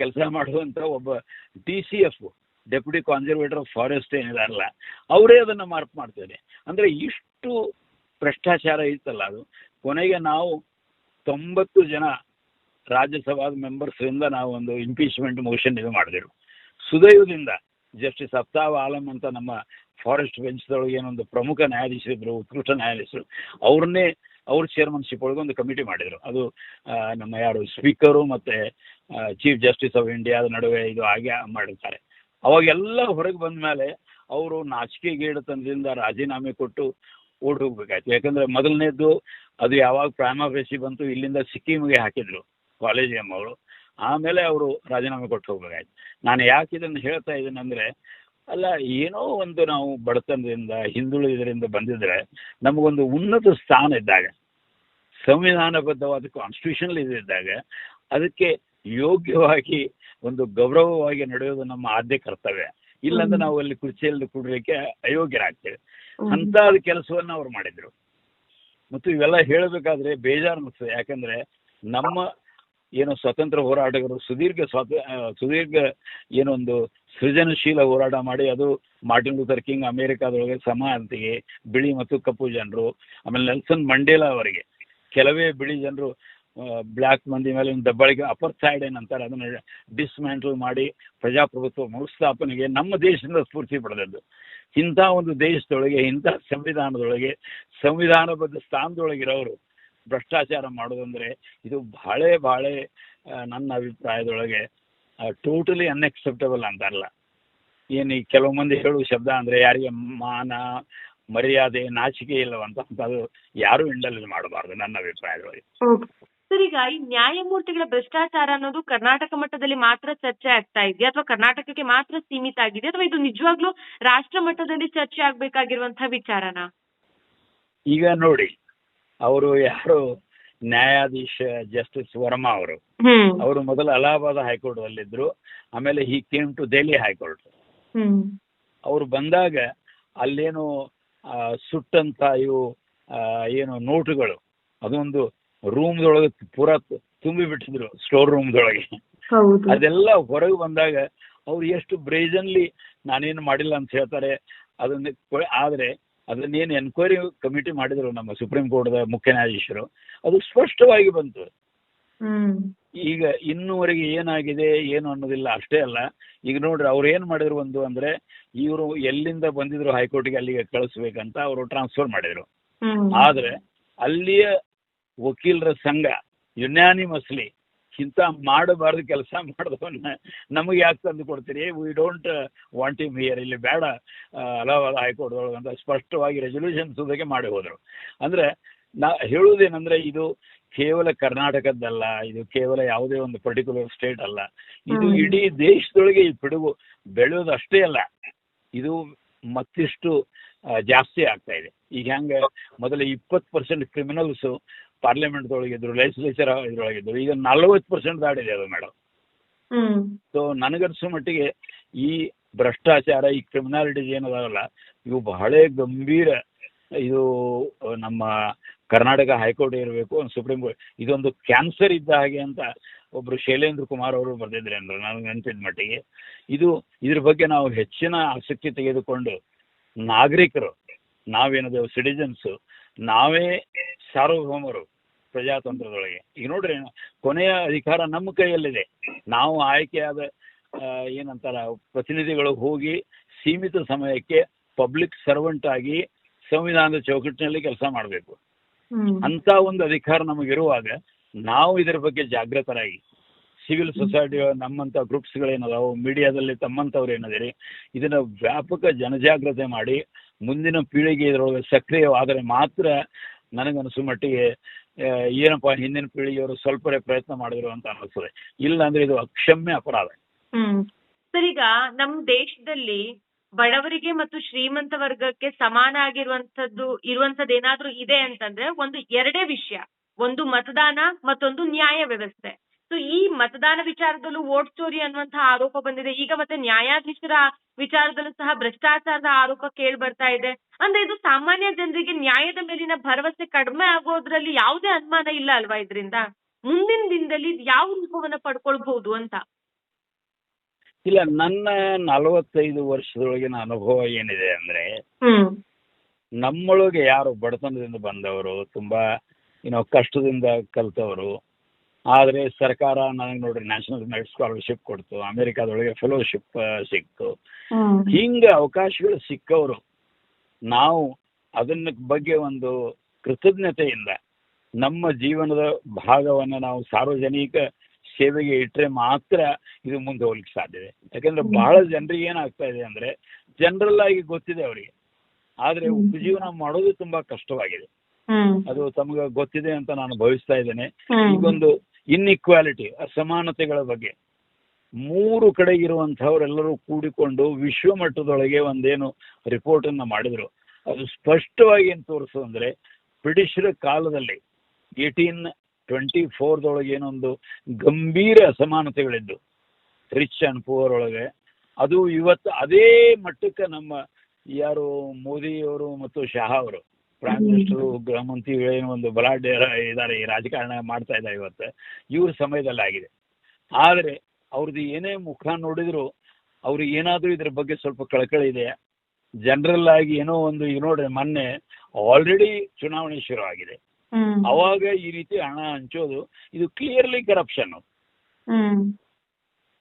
[SPEAKER 3] ಕೆಲಸ ಮಾಡುವಂತ ಒಬ್ಬ D C F, deputy conservator of forest ಏನಿದಾರಲ್ಲ, ಅವರೇ ಅದನ್ನ ಮಾರ್ಕ್ ಮಾಡ್ತಾರೆ. ಅಂದ್ರೆ ಇಷ್ಟು ಭ್ರಷ್ಟಾಚಾರ ಇತ್ತಲ್ಲ ಅದು. ಕೊನೆಗೆ ನಾವು ತೊಂಬತ್ತು ಜನ ರಾಜ್ಯಸಭಾ ಮೆಂಬರ್ಸ್ ಇಂದ ನಾವು ಒಂದು ಇಂಪೀಚ್ಮೆಂಟ್ ಮೋಷನ್ ಇದು ಮಾಡಿದೆವು. ಸುದೈವದಿಂದ ಜಸ್ಟಿಸ್ ಅಫ್ತಾಬ್ ಆಲಂ ಅಂತ ನಮ್ಮ ಫಾರೆಸ್ಟ್ ಬೆಂಚ್ದೊಳಗೆ ಏನೊಂದು ಪ್ರಮುಖ ನ್ಯಾಯಾಧೀಶರಿದ್ರು ಉತ್ಕೃಷ್ಟ ನ್ಯಾಯಾಧೀಶರು, ಅವ್ರನ್ನೇ ಅವ್ರ ಚೇರ್ಮನ್ಶಿಪ್ ಒಳಗೆ ಒಂದು ಕಮಿಟಿ ಮಾಡಿದ್ರು. ಅದು ನಮ್ಮ ಯಾರು ಸ್ಪೀಕರು ಮತ್ತೆ ಚೀಫ್ ಜಸ್ಟಿಸ್ ಆಫ್ ಇಂಡಿಯಾದ ನಡುವೆ ಇದು ಆಗಿ ಮಾಡಿರ್ತಾರೆ. ಅವಾಗೆಲ್ಲ ಹೊರಗೆ ಬಂದ ಮೇಲೆ ಅವರು ನಾಚಿಕೆಗೇಡುತನದಿಂದ ರಾಜೀನಾಮೆ ಕೊಟ್ಟು ಓಡ್ ಹೋಗ್ಬೇಕಾಯ್ತು. ಯಾಕಂದ್ರೆ ಮೊದಲನೇದ್ದು ಅದು ಯಾವಾಗ ಪ್ರಾಮಾಫೇಸಿ ಬಂತು, ಇಲ್ಲಿಂದ ಸಿಕ್ಕಿಮ್ಗೆ ಹಾಕಿದ್ರು. ಕಾಲೇಜ್ ಎಂ ಅವರು. ಆಮೇಲೆ ಅವರು ರಾಜೀನಾಮೆ ಕೊಟ್ಟು ಹೋಗ್ಬೇಕಾಯ್ತು. ನಾನು ಯಾಕೆ ಇದನ್ನು ಹೇಳ್ತಾ ಇದ್ದೀನಿ ಅಂದ್ರೆ ಅಲ್ಲ ಏನೋ ಒಂದು ನಾವು ಬಡತನದಿಂದ ಹಿಂದುಳಿದ್ರಿಂದ ಬಂದಿದ್ರೆ ನಮಗೊಂದು ಉನ್ನತ ಸ್ಥಾನ ಇದ್ದಾಗ ಸಂವಿಧಾನಬದ್ಧವಾದ ಕಾನ್ಸ್ಟಿಟ್ಯೂಷನ್ ಇದ್ದಾಗ ಅದಕ್ಕೆ ಯೋಗ್ಯವಾಗಿ ಒಂದು ಗೌರವವಾಗಿ ನಡೆಯೋದು ನಮ್ಮ ಆದ್ಯ ಕರ್ತವ್ಯ. ಇಲ್ಲಂದ್ರೆ ನಾವು ಅಲ್ಲಿ ಕುರ್ಚಿಯಲ್ಲಿ ಕೂಡಲಿಕ್ಕೆ ಅಯೋಗ್ಯರಾಗ್ತೇವೆ. ಅಂತ ಕೆಲಸವನ್ನ ಅವ್ರು ಮಾಡಿದ್ರು. ಮತ್ತು ಇವೆಲ್ಲ ಹೇಳಬೇಕಾದ್ರೆ ಬೇಜಾರು ಅನಿಸ್ತದೆ ಯಾಕಂದ್ರೆ ನಮ್ಮ ಏನು ಸ್ವತಂತ್ರ ಹೋರಾಟಗಾರರು, ಸುದೀರ್ಘ ಸ್ವಾತ ಸುದೀರ್ಘ ಏನೊಂದು ಸೃಜನಶೀಲ ಹೋರಾಟ ಮಾಡಿ ಅದು ಮಾರ್ಟಿನ್ ಲೂಥರ್ ಕಿಂಗ್ ಅಮೆರಿಕಾದೊಳಗೆ ಸಮಾನತೆಗೆ ಬಿಳಿ ಮತ್ತು ಕಪ್ಪು ಜನರು, ಆಮೇಲೆ ನೆಲ್ಸನ್ ಮಂಡೇಲಾ ಅವರಿಗೆ. ಕೆಲವೇ ಬಿಳಿ ಜನರು ಬ್ಲ್ಯಾಕ್ ಮಂದಿ ಮೇಲೆ ಒಂದು ದಬ್ಬಾಳಿಕೆ ಅಪರ್ ಸೈಡ್ ಏನಂತಾರೆ, ಅದನ್ನ ಡಿಸ್ಮ್ಯಾಂಟಲ್ ಮಾಡಿ ಪ್ರಜಾಪ್ರಭುತ್ವ ಮರುಸ್ಥಾಪನೆಗೆ ನಮ್ಮ ದೇಶದಿಂದ ಸ್ಫೂರ್ತಿ ಪಡೆದದ್ದು. ಇಂಥ ಒಂದು ದೇಶದೊಳಗೆ, ಇಂಥ ಸಂವಿಧಾನದೊಳಗೆ, ಸಂವಿಧಾನಬದ್ಧ ಸ್ಥಾನದೊಳಗಿರೋರು ಭ್ರಷ್ಟಾಚಾರ ಮಾಡೋದಂದ್ರೆ ಇದು ಬಹಳ ಬಹಳ ನನ್ನ ಅಭಿಪ್ರಾಯದೊಳಗೆ ಟೋಟಲಿ ಅನ್ಎಕ್ಸೆಪ್ಟಬಲ್ ಅಂತಾರಲ್ಲ ಏನು ಈ ಕೆಲವು ಮಂದಿ ಹೇಳುವ ಶಬ್ದ ಅಂದ್ರೆ ಯಾರಿಗೆ ಮಾನ ಮರ್ಯಾದೆ ನಾಚಿಕೆ ಇಲ್ಲವಂತ ಅದು ಯಾರು ಇಂಡಲ್ ಮಾಡಬಾರ್ದು ನನ್ನ ಅಭಿಪ್ರಾಯದೊಳಗೆ.
[SPEAKER 2] ಸರ್ ಈಗ ಈ ನ್ಯಾಯಮೂರ್ತಿಗಳ ಭ್ರಷ್ಟಾಚಾರ ಅನ್ನೋದು ಕರ್ನಾಟಕ ಮಟ್ಟದಲ್ಲಿ ಮಾತ್ರ ಚರ್ಚೆ ಆಗ್ತಾ ಇದೆಯಾ? ಅಥವಾ ಕರ್ನಾಟಕಕ್ಕೆ ಮಾತ್ರ ಸೀಮಿತ ಆಗಿದೆ? ಅಥವಾ ಇದು ನಿಜವಾಗ್ಲೂ ರಾಷ್ಟ್ರ ಮಟ್ಟದಲ್ಲಿ ಚರ್ಚೆ ಆಗ್ಬೇಕಾಗಿರುವಂತಹ ವಿಚಾರನಾ?
[SPEAKER 3] ಈಗ ನೋಡಿ ಅವರು ಯಾರು ನ್ಯಾಯಾಧೀಶ ಜಸ್ಟಿಸ್ ವರ್ಮಾ ಅವರು. ಅವರು ಮೊದಲು ಅಲಹಾಬಾದ್ ಹೈಕೋರ್ಟ್ ಅಲ್ಲಿದ್ರು ಆಮೇಲೆ he came to Delhi high court. ಅವರು ಬಂದಾಗ ಅಲ್ಲೇನು ಸುಟ್ಟಂತ ಇವು ಏನು ನೋಟುಗಳು ಅದೊಂದು ರೂಮ್ದೊಳಗೆ ಪೂರಾ ತುಂಬಿ ಬಿಟ್ಟಿದ್ರು ಸ್ಟೋರ್ ರೂಮ್ದೊಳಗೆ.
[SPEAKER 2] ಹೌದು.
[SPEAKER 3] ಅದೆಲ್ಲ ಹೊರಗೆ ಬಂದಾಗ ಅವ್ರು ಎಷ್ಟು ಬ್ರೇಜನ್ಲಿ ನಾನೇನು ಮಾಡಿಲ್ಲ ಅಂತ ಹೇಳ್ತಾರೆ ಅದನ್ನ ಆದ್ರೆ ಅದನ್ನೇನು ಎನ್ಕ್ವೈರಿ ಕಮಿಟಿ ಮಾಡಿದ್ರು ನಮ್ಮ ಸುಪ್ರೀಂ ಕೋರ್ಟ್ದ ಮುಖ್ಯ ನ್ಯಾಯಾಧೀಶರು. ಅದು ಸ್ಪಷ್ಟವಾಗಿ ಬಂತು. ಈಗ ಇನ್ನುವರೆಗೆ ಏನಾಗಿದೆ ಏನು ಅನ್ನೋದಿಲ್ಲ ಅಷ್ಟೇ ಅಲ್ಲ. ಈಗ ನೋಡ್ರಿ ಅವ್ರು ಏನ್ ಮಾಡಿದ್ರು ಒಂದು ಅಂದ್ರೆ ಇವರು ಎಲ್ಲಿಂದ ಬಂದಿದ್ರು ಹೈಕೋರ್ಟ್ಗೆ ಅಲ್ಲಿಗೆ ಕಳಿಸ್ಬೇಕಂತ ಅವರು ಟ್ರಾನ್ಸ್ಫರ್ ಮಾಡಿದ್ರು. ಆದ್ರೆ ಅಲ್ಲಿಯ ವಕೀಲರ ಸಂಘ ಯುನಾನಿಮಸ್ಲಿ ಇಂಥ ಮಾಡಬಾರ್ದು ಕೆಲಸ ಮಾಡಿದವನ್ನ ನಮಗೆ ಯಾಕೆ ತಂದು ಕೊಡ್ತೀರಿ? We don't want him here ಇಲ್ಲಿ ಬೇಡ. ಅಲಹಾಬಾದ್ ಹೈಕೋರ್ಟ್ ಒಳಗೆ ಅಂತ ಸ್ಪಷ್ಟವಾಗಿ ರೆಸೊಲ್ಯೂಷನ್ ಸುದಕ್ಕೆ ಮಾಡಿ ಹೋದ್ರು. ಅಂದ್ರೆ ನಾ ಹೇಳುವುದೇನಂದ್ರೆ ಇದು ಕೇವಲ ಕರ್ನಾಟಕದ್ದಲ್ಲ ಇದು ಕೇವಲ ಯಾವುದೇ ಒಂದು ಪರ್ಟಿಕ್ಯುಲರ್ ಸ್ಟೇಟ್ ಅಲ್ಲ. ಇದು. ಇಡೀ ದೇಶದೊಳಗೆ ಈ ಪಿಡುಗು ಬೆಳೆಯೋದು ಅಷ್ಟೇ ಅಲ್ಲ. ಇದು ಮತ್ತಿಷ್ಟು ಜಾಸ್ತಿ ಆಗ್ತಾ ಇದೆ. ಈಗ ಹೆಂಗ ಮೊದಲ ಇಪ್ಪತ್ತು ಪರ್ಸೆಂಟ್ ಕ್ರಿಮಿನಲ್ಸ್ ಪಾರ್ಲಿಮೆಂಟ್ ಒಳಗಿದ್ರು ಲೆಜಿಸ್ಲೇಚರ್ ಇದ್ರೊಳಗಿದ್ರು ಈಗ ನಲವತ್ತು ಪರ್ಸೆಂಟ್ ದಾಟಿದೆ ಅದು ಮೇಡಮ್ ಸೊ ನನಗನ್ಸೋ ಮಟ್ಟಿಗೆ ಈ ಭ್ರಷ್ಟಾಚಾರ ಈ ಕ್ರಿಮಿನಾಲಿಟೀಸ್ ಏನದಾವಲ್ಲ ಇವು ಬಹಳ ಗಂಭೀರ ಇದು ನಮ್ಮ ಕರ್ನಾಟಕ ಹೈಕೋರ್ಟ್ ಇರಬೇಕು ಒಂದು ಸುಪ್ರೀಂ ಕೋರ್ಟ್. ಇದೊಂದು ಕ್ಯಾನ್ಸರ್ ಇದ್ದ ಹಾಗೆ ಅಂತ ಒಬ್ರು ಶೈಲೇಂದ್ರ ಕುಮಾರ್ ಅವರು ಬರೆದಿದ್ರೆ ಅಂದ್ರೆ ನನಗೆ ನೆನಪಿದ ಮಟ್ಟಿಗೆ. ಇದು ಇದ್ರ ಬಗ್ಗೆ ನಾವು ಹೆಚ್ಚಿನ ಆಸಕ್ತಿ ತೆಗೆದುಕೊಂಡು ನಾಗರಿಕರು ನಾವೇನದೇವು ಸಿಟಿಜನ್ಸ್ ನಾವೇ ಸಾರ್ವಭೌಮರು ಪ್ರಜಾತಂತ್ರದೊಳಗೆ. ಈಗ ನೋಡ್ರಿ ಕೊನೆಯ ಅಧಿಕಾರ ನಮ್ಮ ಕೈಯಲ್ಲಿದೆ. ನಾವು ಆಯ್ಕೆಯಾದ ಏನಂತಾರ ಪ್ರತಿನಿಧಿಗಳು ಹೋಗಿ ಸೀಮಿತ ಸಮಯಕ್ಕೆ ಪಬ್ಲಿಕ್ ಸರ್ವೆಂಟ್ ಆಗಿ ಸಂವಿಧಾನದ ಚೌಕಟ್ಟಿನಲ್ಲಿ ಕೆಲಸ ಮಾಡಬೇಕು. ಅಂತ ಒಂದು ಅಧಿಕಾರ ನಮಗಿರುವಾಗ ನಾವು ಇದರ ಬಗ್ಗೆ ಜಾಗೃತರಾಗಿ ಸಿವಿಲ್ ಸೊಸೈಟಿ ನಮ್ಮಂತ ಗ್ರೂಪ್ಸ್ಗಳೇನದಾವು ಮೀಡಿಯಾದಲ್ಲಿ ತಮ್ಮಂತವ್ರು ಏನದಿರಿ ಇದನ್ನ ವ್ಯಾಪಕ ಜನಜಾಗ್ರತೆ ಮಾಡಿ ಮುಂದಿನ ಪೀಳಿಗೆ ಇದರೊಳಗೆ ಸಕ್ರಿಯವಾದರೆ ಮಾತ್ರ ನನಗನ್ಸು ಮಟ್ಟಿಗೆ ಏನಪ್ಪಾ ಹಿಂದಿನ ಪೀಳಿಗೆಯವರು ಸ್ವಲ್ಪರೇ ಪ್ರಯತ್ನ ಮಾಡಿದ್ರು ಅಂತ ಅನಿಸ್ತದೆ ಇಲ್ಲ ಅಂದ್ರೆ ಇದು ಅಕ್ಷಮ್ಯ ಅಪರಾಧ.
[SPEAKER 2] ಹ್ಮ್. ಸರ್ ಈಗ ನಮ್ ದೇಶದಲ್ಲಿ ಬಡವರಿಗೆ ಮತ್ತು ಶ್ರೀಮಂತ ವರ್ಗಕ್ಕೆ ಸಮಾನ ಆಗಿರುವಂತದ್ದು ಇರುವಂತದ್ದು ಏನಾದ್ರೂ ಇದೆ ಅಂತಂದ್ರೆ ಒಂದು ಎರಡೇ ವಿಷಯ. ಒಂದು ಮತದಾನ ಮತ್ತೊಂದು ನ್ಯಾಯ ವ್ಯವಸ್ಥೆ. ಸೊ ಈ ಮತದಾನ ವಿಚಾರದಲ್ಲೂ ವೋಟ್ ಚೋರಿ ಅನ್ನುವಂತಹ ಆರೋಪ ಬಂದಿದೆ. ಈಗ ಮತ್ತೆ ನ್ಯಾಯಾಧೀಶರ ವಿಚಾರದಲ್ಲೂ ಸಹ ಭ್ರಷ್ಟಾಚಾರದ ಆರೋಪ ಕೇಳಿ ಬರ್ತಾ ಇದೆ. ಅಂದ್ರೆ ಇದು ಸಾಮಾನ್ಯ ಜನರಿಗೆ ನ್ಯಾಯದ ಮೇಲಿನ ಭರವಸೆ ಕಡಿಮೆ ಆಗೋದ್ರಲ್ಲಿ ಯಾವುದೇ ಅನುಮಾನ ಇಲ್ಲ ಅಲ್ವಾ ಇದರಿಂದ? ಮುಂದಿನ ದಿನದಲ್ಲಿ ಯಾವ ರೂಪವನ್ನ ಪಡ್ಕೊಳ್ಬಹುದು ಅಂತ?
[SPEAKER 3] ಇಲ್ಲ ನನ್ನ ನಲವತ್ತೈದು ವರ್ಷದೊಳಗಿನ ಅನುಭವ ಏನಿದೆ ಅಂದ್ರೆ
[SPEAKER 2] ಹ್ಮ್.
[SPEAKER 3] ನಮ್ಮೊಳಗೆ ಯಾರು ಬಡತನದಿಂದ ಬಂದವರು ತುಂಬಾ ಏನೋ ಕಷ್ಟದಿಂದ ಕಲ್ತವರು ಆದ್ರೆ ಸರ್ಕಾರ ನನಗೆ ನೋಡ್ರಿ ನ್ಯಾಷನಲ್ ಮೆರಿಟ್ ಸ್ಕಾಲರ್ಶಿಪ್ ಕೊಡ್ತು ಅಮೆರಿಕಾದೊಳಗೆ ಫೆಲೋಶಿಪ್ ಸಿಕ್ತು. ಹಿಂಗ ಅವಕಾಶಗಳು ಸಿಕ್ಕವರು ನಾವು ಅದನ್ನ ಬಗ್ಗೆ ಒಂದು ಕೃತಜ್ಞತೆಯಿಂದ ನಮ್ಮ ಜೀವನದ ಭಾಗವನ್ನ ನಾವು ಸಾರ್ವಜನಿಕ ಸೇವೆಗೆ ಇಟ್ಟರೆ ಮಾತ್ರ ಇದು ಮುಂದೆ ಹೋಗ್ಲಿಕ್ಕೆ ಸಾಧ್ಯ ಇದೆ. ಯಾಕಂದ್ರೆ ಬಹಳ ಜನರಿಗೆ ಏನಾಗ್ತಾ ಇದೆ ಅಂದ್ರೆ ಜನರಲ್ ಆಗಿ ಗೊತ್ತಿದೆ ಅವರಿಗೆ. ಆದ್ರೆ. ಉಪಜೀವನ ಮಾಡೋದು ತುಂಬಾ ಕಷ್ಟವಾಗಿದೆ. ಅದು ತಮಗ ಗೊತ್ತಿದೆ ಅಂತ ನಾನು ಭಾವಿಸ್ತಾ ಇದ್ದೇನೆ. ಈಗೊಂದು ಇನ್ಇಕ್ವಾಲಿಟಿ ಅಸಮಾನತೆಗಳ ಬಗ್ಗೆ. ಮೂರು ಕಡೆ ಇರುವಂತಹವರೆಲ್ಲರೂ ಕೂಡಿಕೊಂಡು ವಿಶ್ವ ಮಟ್ಟದೊಳಗೆ ಒಂದೇನು ರಿಪೋರ್ಟ್ ಅನ್ನ ಮಾಡಿದ್ರು. ಅದು ಸ್ಪಷ್ಟವಾಗಿ ಏನ್ ತೋರಿಸು ಅಂದ್ರೆ ಬ್ರಿಟಿಷರ ಕಾಲದಲ್ಲಿ ಏಟೀನ್ ಟ್ವೆಂಟಿ ಫೋರ್ದೊಳಗೆ ಏನೊಂದು ಗಂಭೀರ ಅಸಮಾನತೆಗಳಿದ್ದು. ರಿಚ್ ಅಂಡ್ ಪುವರ್ ಒಳಗೆ. ಅದು ಇವತ್ತು ಅದೇ ಮಟ್ಟಕ್ಕೆ ನಮ್ಮ ಯಾರು ಮೋದಿಯವರು ಮತ್ತು ಶಹಾ ಅವರು ಪ್ರೈಮ್. ಮಿನಿಸ್ಟರ್ ಗೃಹ ಮಂತ್ರಿ ಏನು ಒಂದು ಬಲಾಢ್ಯ ಇದ್ದಾರೆ ಈ ರಾಜಕಾರಣ ಮಾಡ್ತಾ ಇದ್ದಾರೆ ಇವತ್ತು ಇವ್ರ ಸಮಯದಲ್ಲಿ ಆಗಿದೆ. ಆದ್ರೆ ಅವ್ರದ್ದು ಏನೇ ಮುಖ ನೋಡಿದ್ರು ಅವ್ರಿಗೆ ಏನಾದ್ರೂ ಇದ್ರ ಬಗ್ಗೆ ಸ್ವಲ್ಪ ಕಳಕಳಿ ಇದೆ. ಜನರಲ್ ಆಗಿ ಏನೋ ಒಂದು ಈಗ ನೋಡ್ರಿ ಮೊನ್ನೆ ಆಲ್ರೆಡಿ ಚುನಾವಣೆ ಶುರು ಆಗಿದೆ. ಅವಾಗ ಈ ರೀತಿ ಹಣ ಹಂಚೋದು ಇದು ಕ್ಲಿಯರ್ಲಿ ಕರಪ್ಷನ್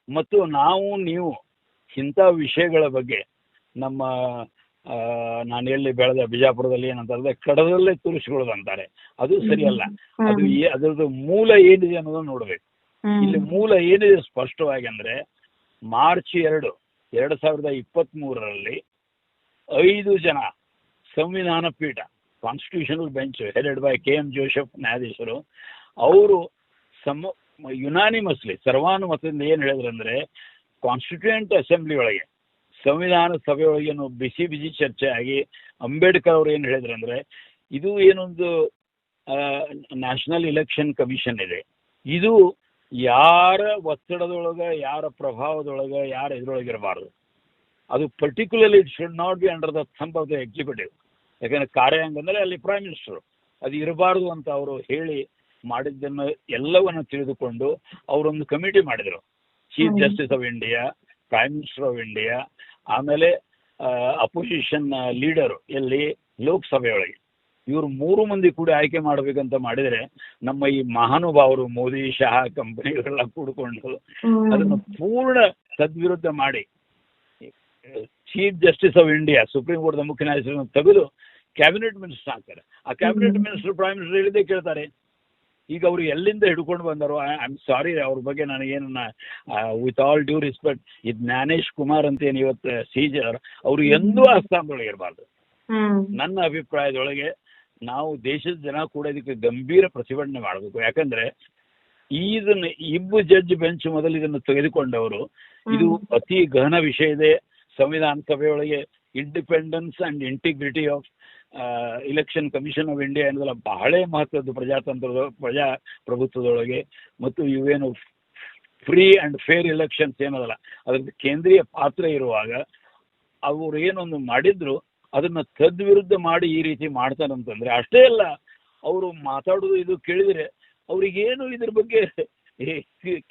[SPEAKER 3] ಮತ್ತು ನಾವು ನೀವು ಇಂಥ ವಿಷಯಗಳ ಬಗ್ಗೆ ನಮ್ಮ ನಾನು ಎಲ್ಲಿ ಬೆಳೆದ ಬಿಜಾಪುರದಲ್ಲಿ ಏನಂತಾರೆ ಕಡದಲ್ಲೇ ತುರಿಸಿಕೊಳ್ಳೋದು ಅಂತಾರೆ. ಅದು ಸರಿಯಲ್ಲ. ಅದು ಅದರದ್ದು ಮೂಲ ಏನಿದೆ ಅನ್ನೋದನ್ನ ನೋಡ್ಬೇಕು. ಇಲ್ಲಿ ಮೂಲ ಏನಿದೆ ಸ್ಪಷ್ಟವಾಗಿ ಅಂದ್ರೆ ಮಾರ್ಚ್ ಎರಡು ಎರಡ್ ಸಾವಿರದ ಇಪ್ಪತ್ತ್ ಮೂರರಲ್ಲಿ ಐದು ಜನ ಸಂವಿಧಾನ ಪೀಠ constitutional bench headed by K M Joseph ನ್ಯಾಯಾಧೀಶರು ಅವರು ಸಮ ಯುನಾನಿಮಸ್ಲಿ ಸರ್ವಾನುಮತದಿಂದ ಏನ್ ಹೇಳಿದ್ರಂದ್ರೆ ಕಾನ್ಸ್ಟಿಟ್ಯೂಯೆಂಟ್ ಅಸೆಂಬ್ಲಿ ಒಳಗೆ ಸಂವಿಧಾನ ಸಭೆಯೊಳಗೆ ಏನು ಬಿಸಿ ಬಿಸಿ ಚರ್ಚೆ ಆಗಿ ಅಂಬೇಡ್ಕರ್ ಏನು ಏನ್ ಹೇಳಿದ್ರಂದ್ರೆ ಇದು ಏನೊಂದು ನ್ಯಾಷನಲ್ ಇಲೆಕ್ಷನ್ ಕಮಿಷನ್ ಇದೆ. ಇದು ಯಾರ ಒತ್ತಡದೊಳಗ ಯಾರ ಪ್ರಭಾವದೊಳಗ ಯಾರ ಇರಬಾರದು. ಅದು particularly it should not be under the thump of the executive ಯಾಕಂದ್ರೆ ಕಾರ್ಯಾಂಗ ಅಂದ್ರೆ ಅಲ್ಲಿ ಪ್ರೈಮ್ ಮಿನಿಸ್ಟರ್ ಅದು ಇರಬಾರದು ಅಂತ ಅವರು ಹೇಳಿ ಮಾಡಿದ್ದನ್ನು ಎಲ್ಲವನ್ನ ತಿಳಿದುಕೊಂಡು ಅವರೊಂದು ಕಮಿಟಿ ಮಾಡಿದರು. Chief justice of India prime minister of India ಆಮೇಲೆ ಅಪೋಸಿಷನ್ ಲೀಡರ್ ಎಲ್ಲಿ? ಲೋಕಸಭೆಯೊಳಗೆ. ಇವರು ಮೂರು ಮಂದಿ ಕೂಡ ಆಯ್ಕೆ ಮಾಡ್ಬೇಕಂತ ಮಾಡಿದ್ರೆ ನಮ್ಮ ಈ ಮಹಾನುಭಾವರು ಮೋದಿ ಶಹಾ ಕಂಪನಿಗಳೆಲ್ಲ ಕೂಡಿಕೊಂಡು ಅದನ್ನು ಪೂರ್ಣ ಸದ್ವಿರುದ್ಧ ಮಾಡಿ chief justice of India supreme court ಮುಖ್ಯ ನ್ಯಾಯಾಧೀಶರನ್ನು ತೆಗೆದು ಕ್ಯಾಬಿನೆಟ್ ಮಿನಿಸ್ಟರ್ ಹಾಕ್ತಾರೆ ಆ ಕ್ಯಾಬಿನೆಟ್. ಮಿನಿಸ್ಟರ್ ಪ್ರೈಮ್ ಮಿನಿಸ್ಟರ್ ಹೇಳಿದೆ ಕೇಳ್ತಾರೆ. ಈಗ ಅವರು ಎಲ್ಲಿಂದ ಹಿಡ್ಕೊಂಡು ಬಂದರು ಐ ಆಮ್ ಸಾರಿ ಅವ್ರ ಬಗ್ಗೆ ನನಗೇನು ವಿತ್ ಆಲ್ ಡ್ಯೂ ರೆಸ್ಪೆಕ್ಟ್ ಈ ಜ್ಞಾನೇಶ್ ಕುಮಾರ್ ಅಂತ ಏನು ಇವತ್ತು ಸೀಜರ್ ಅವರು ಎಂದೂ ಆ ಸ್ಥಾನದೊಳಗೆ ಇರಬಾರ್ದು ನನ್ನ ಅಭಿಪ್ರಾಯದೊಳಗೆ ನಾವು ದೇಶದ ಜನ ಕೂಡ ಇದಕ್ಕೆ ಗಂಭೀರ ಪ್ರತಿಭಟನೆ ಮಾಡಬೇಕು. ಯಾಕಂದ್ರೆ ಇದನ್ನ ಇಬ್ಬರು ಜಡ್ಜ್ ಬೆಂಚ್ ಮೊದಲು ಇದನ್ನು ತೆಗೆದುಕೊಂಡವರು ಇದು ಅತಿ ಗಹನ ವಿಷಯ ಇದೆ. ಸಂವಿಧಾನ ಸಭೆಯೊಳಗೆ independence and integrity of election commission of India ಅನ್ನೋದಲ್ಲ ಬಹಳ ಮಹತ್ವದ್ದು ಪ್ರಜಾತಂತ್ರದ ಪ್ರಜಾಪ್ರಭುತ್ವದೊಳಗೆ ಮತ್ತು ಇವೇನು ಫ್ರೀ ಅಂಡ್ ಫೇರ್ ಇಲೆಕ್ಷನ್ಸ್ ಏನದಲ್ಲ ಅದ್ರದ್ದು ಕೇಂದ್ರೀಯ ಪಾತ್ರ ಇರುವಾಗ ಅವರು ಏನೊಂದು ಮಾಡಿದ್ರು ಅದನ್ನ ತದ್ವಿರುದ್ಧ ಮಾಡಿ ಈ ರೀತಿ ಮಾಡ್ತಾರಂತಂದ್ರೆ ಅಷ್ಟೇ ಅಲ್ಲ, ಅವರು ಮಾತಾಡೋದು ಇದು ಕೇಳಿದ್ರೆ ಅವ್ರಿಗೇನು ಇದ್ರ ಬಗ್ಗೆ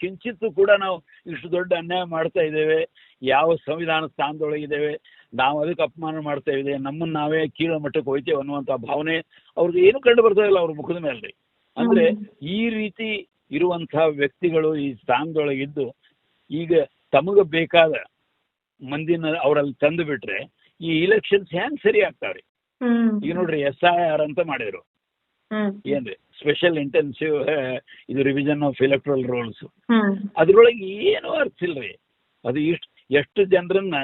[SPEAKER 3] ಕಿಂಚಿತ್ತು ಕೂಡ ನಾವು ಇಷ್ಟು ದೊಡ್ಡ ಅನ್ಯಾಯ ಮಾಡ್ತಾ ಇದ್ದೇವೆ, ಯಾವ ಸಂವಿಧಾನ ಸ್ಥಾನದೊಳಗಿದ್ದೇವೆ ನಾವು ಅದಕ್ಕೆ ಅಪಮಾನ ಮಾಡ್ತಾ ಇದೆ ನಮ್ಮನ್ನ ನಾವೇ ಕೀಳ ಮಟ್ಟಕ್ಕೆ ಹೋಯ್ತೇವೆ ಅನ್ನುವಂತ ಭಾವನೆ ಅವ್ರಿಗೆ ಏನು ಕಂಡು ಬರ್ತಾ ಇಲ್ಲ ಅವ್ರ ಮುಖದ ಮೇಲೆ ಅಂದ್ರೆ ಈ ರೀತಿ ಇರುವಂತಹ ವ್ಯಕ್ತಿಗಳು ಈ ಸ್ಥಾನದೊಳಗಿದ್ದು ಈಗ ತಮಗ ಬೇಕಾದ ಮಂದಿನ ಅವರಲ್ಲಿ ತಂದು ಬಿಟ್ರೆ ಈ ಇಲೆಕ್ಷನ್ಸ್ ಹೆಂಗ್ ಸರಿ ಆಗ್ತಾವ್ರಿ ಈಗ ನೋಡ್ರಿ ಎಸ್ ಐ ಆರ್ ಅಂತ ಮಾಡಿದ್ರು. ಏನ್ರಿ? ಸ್ಪೆಷಲ್ ಇಂಟೆನ್ಸಿವ್ ಇದು ರಿವಿಷನ್ ಆಫ್ ಎಲೆಕ್ಟ್ರಲ್ ರೂಲ್ಸ್ ಅದ್ರೊಳಗೆ ಏನು ಅರ್ಥ ಇಲ್ರಿ. ಅದು ಇಷ್ಟು ಎಷ್ಟು ಜನರನ್ನ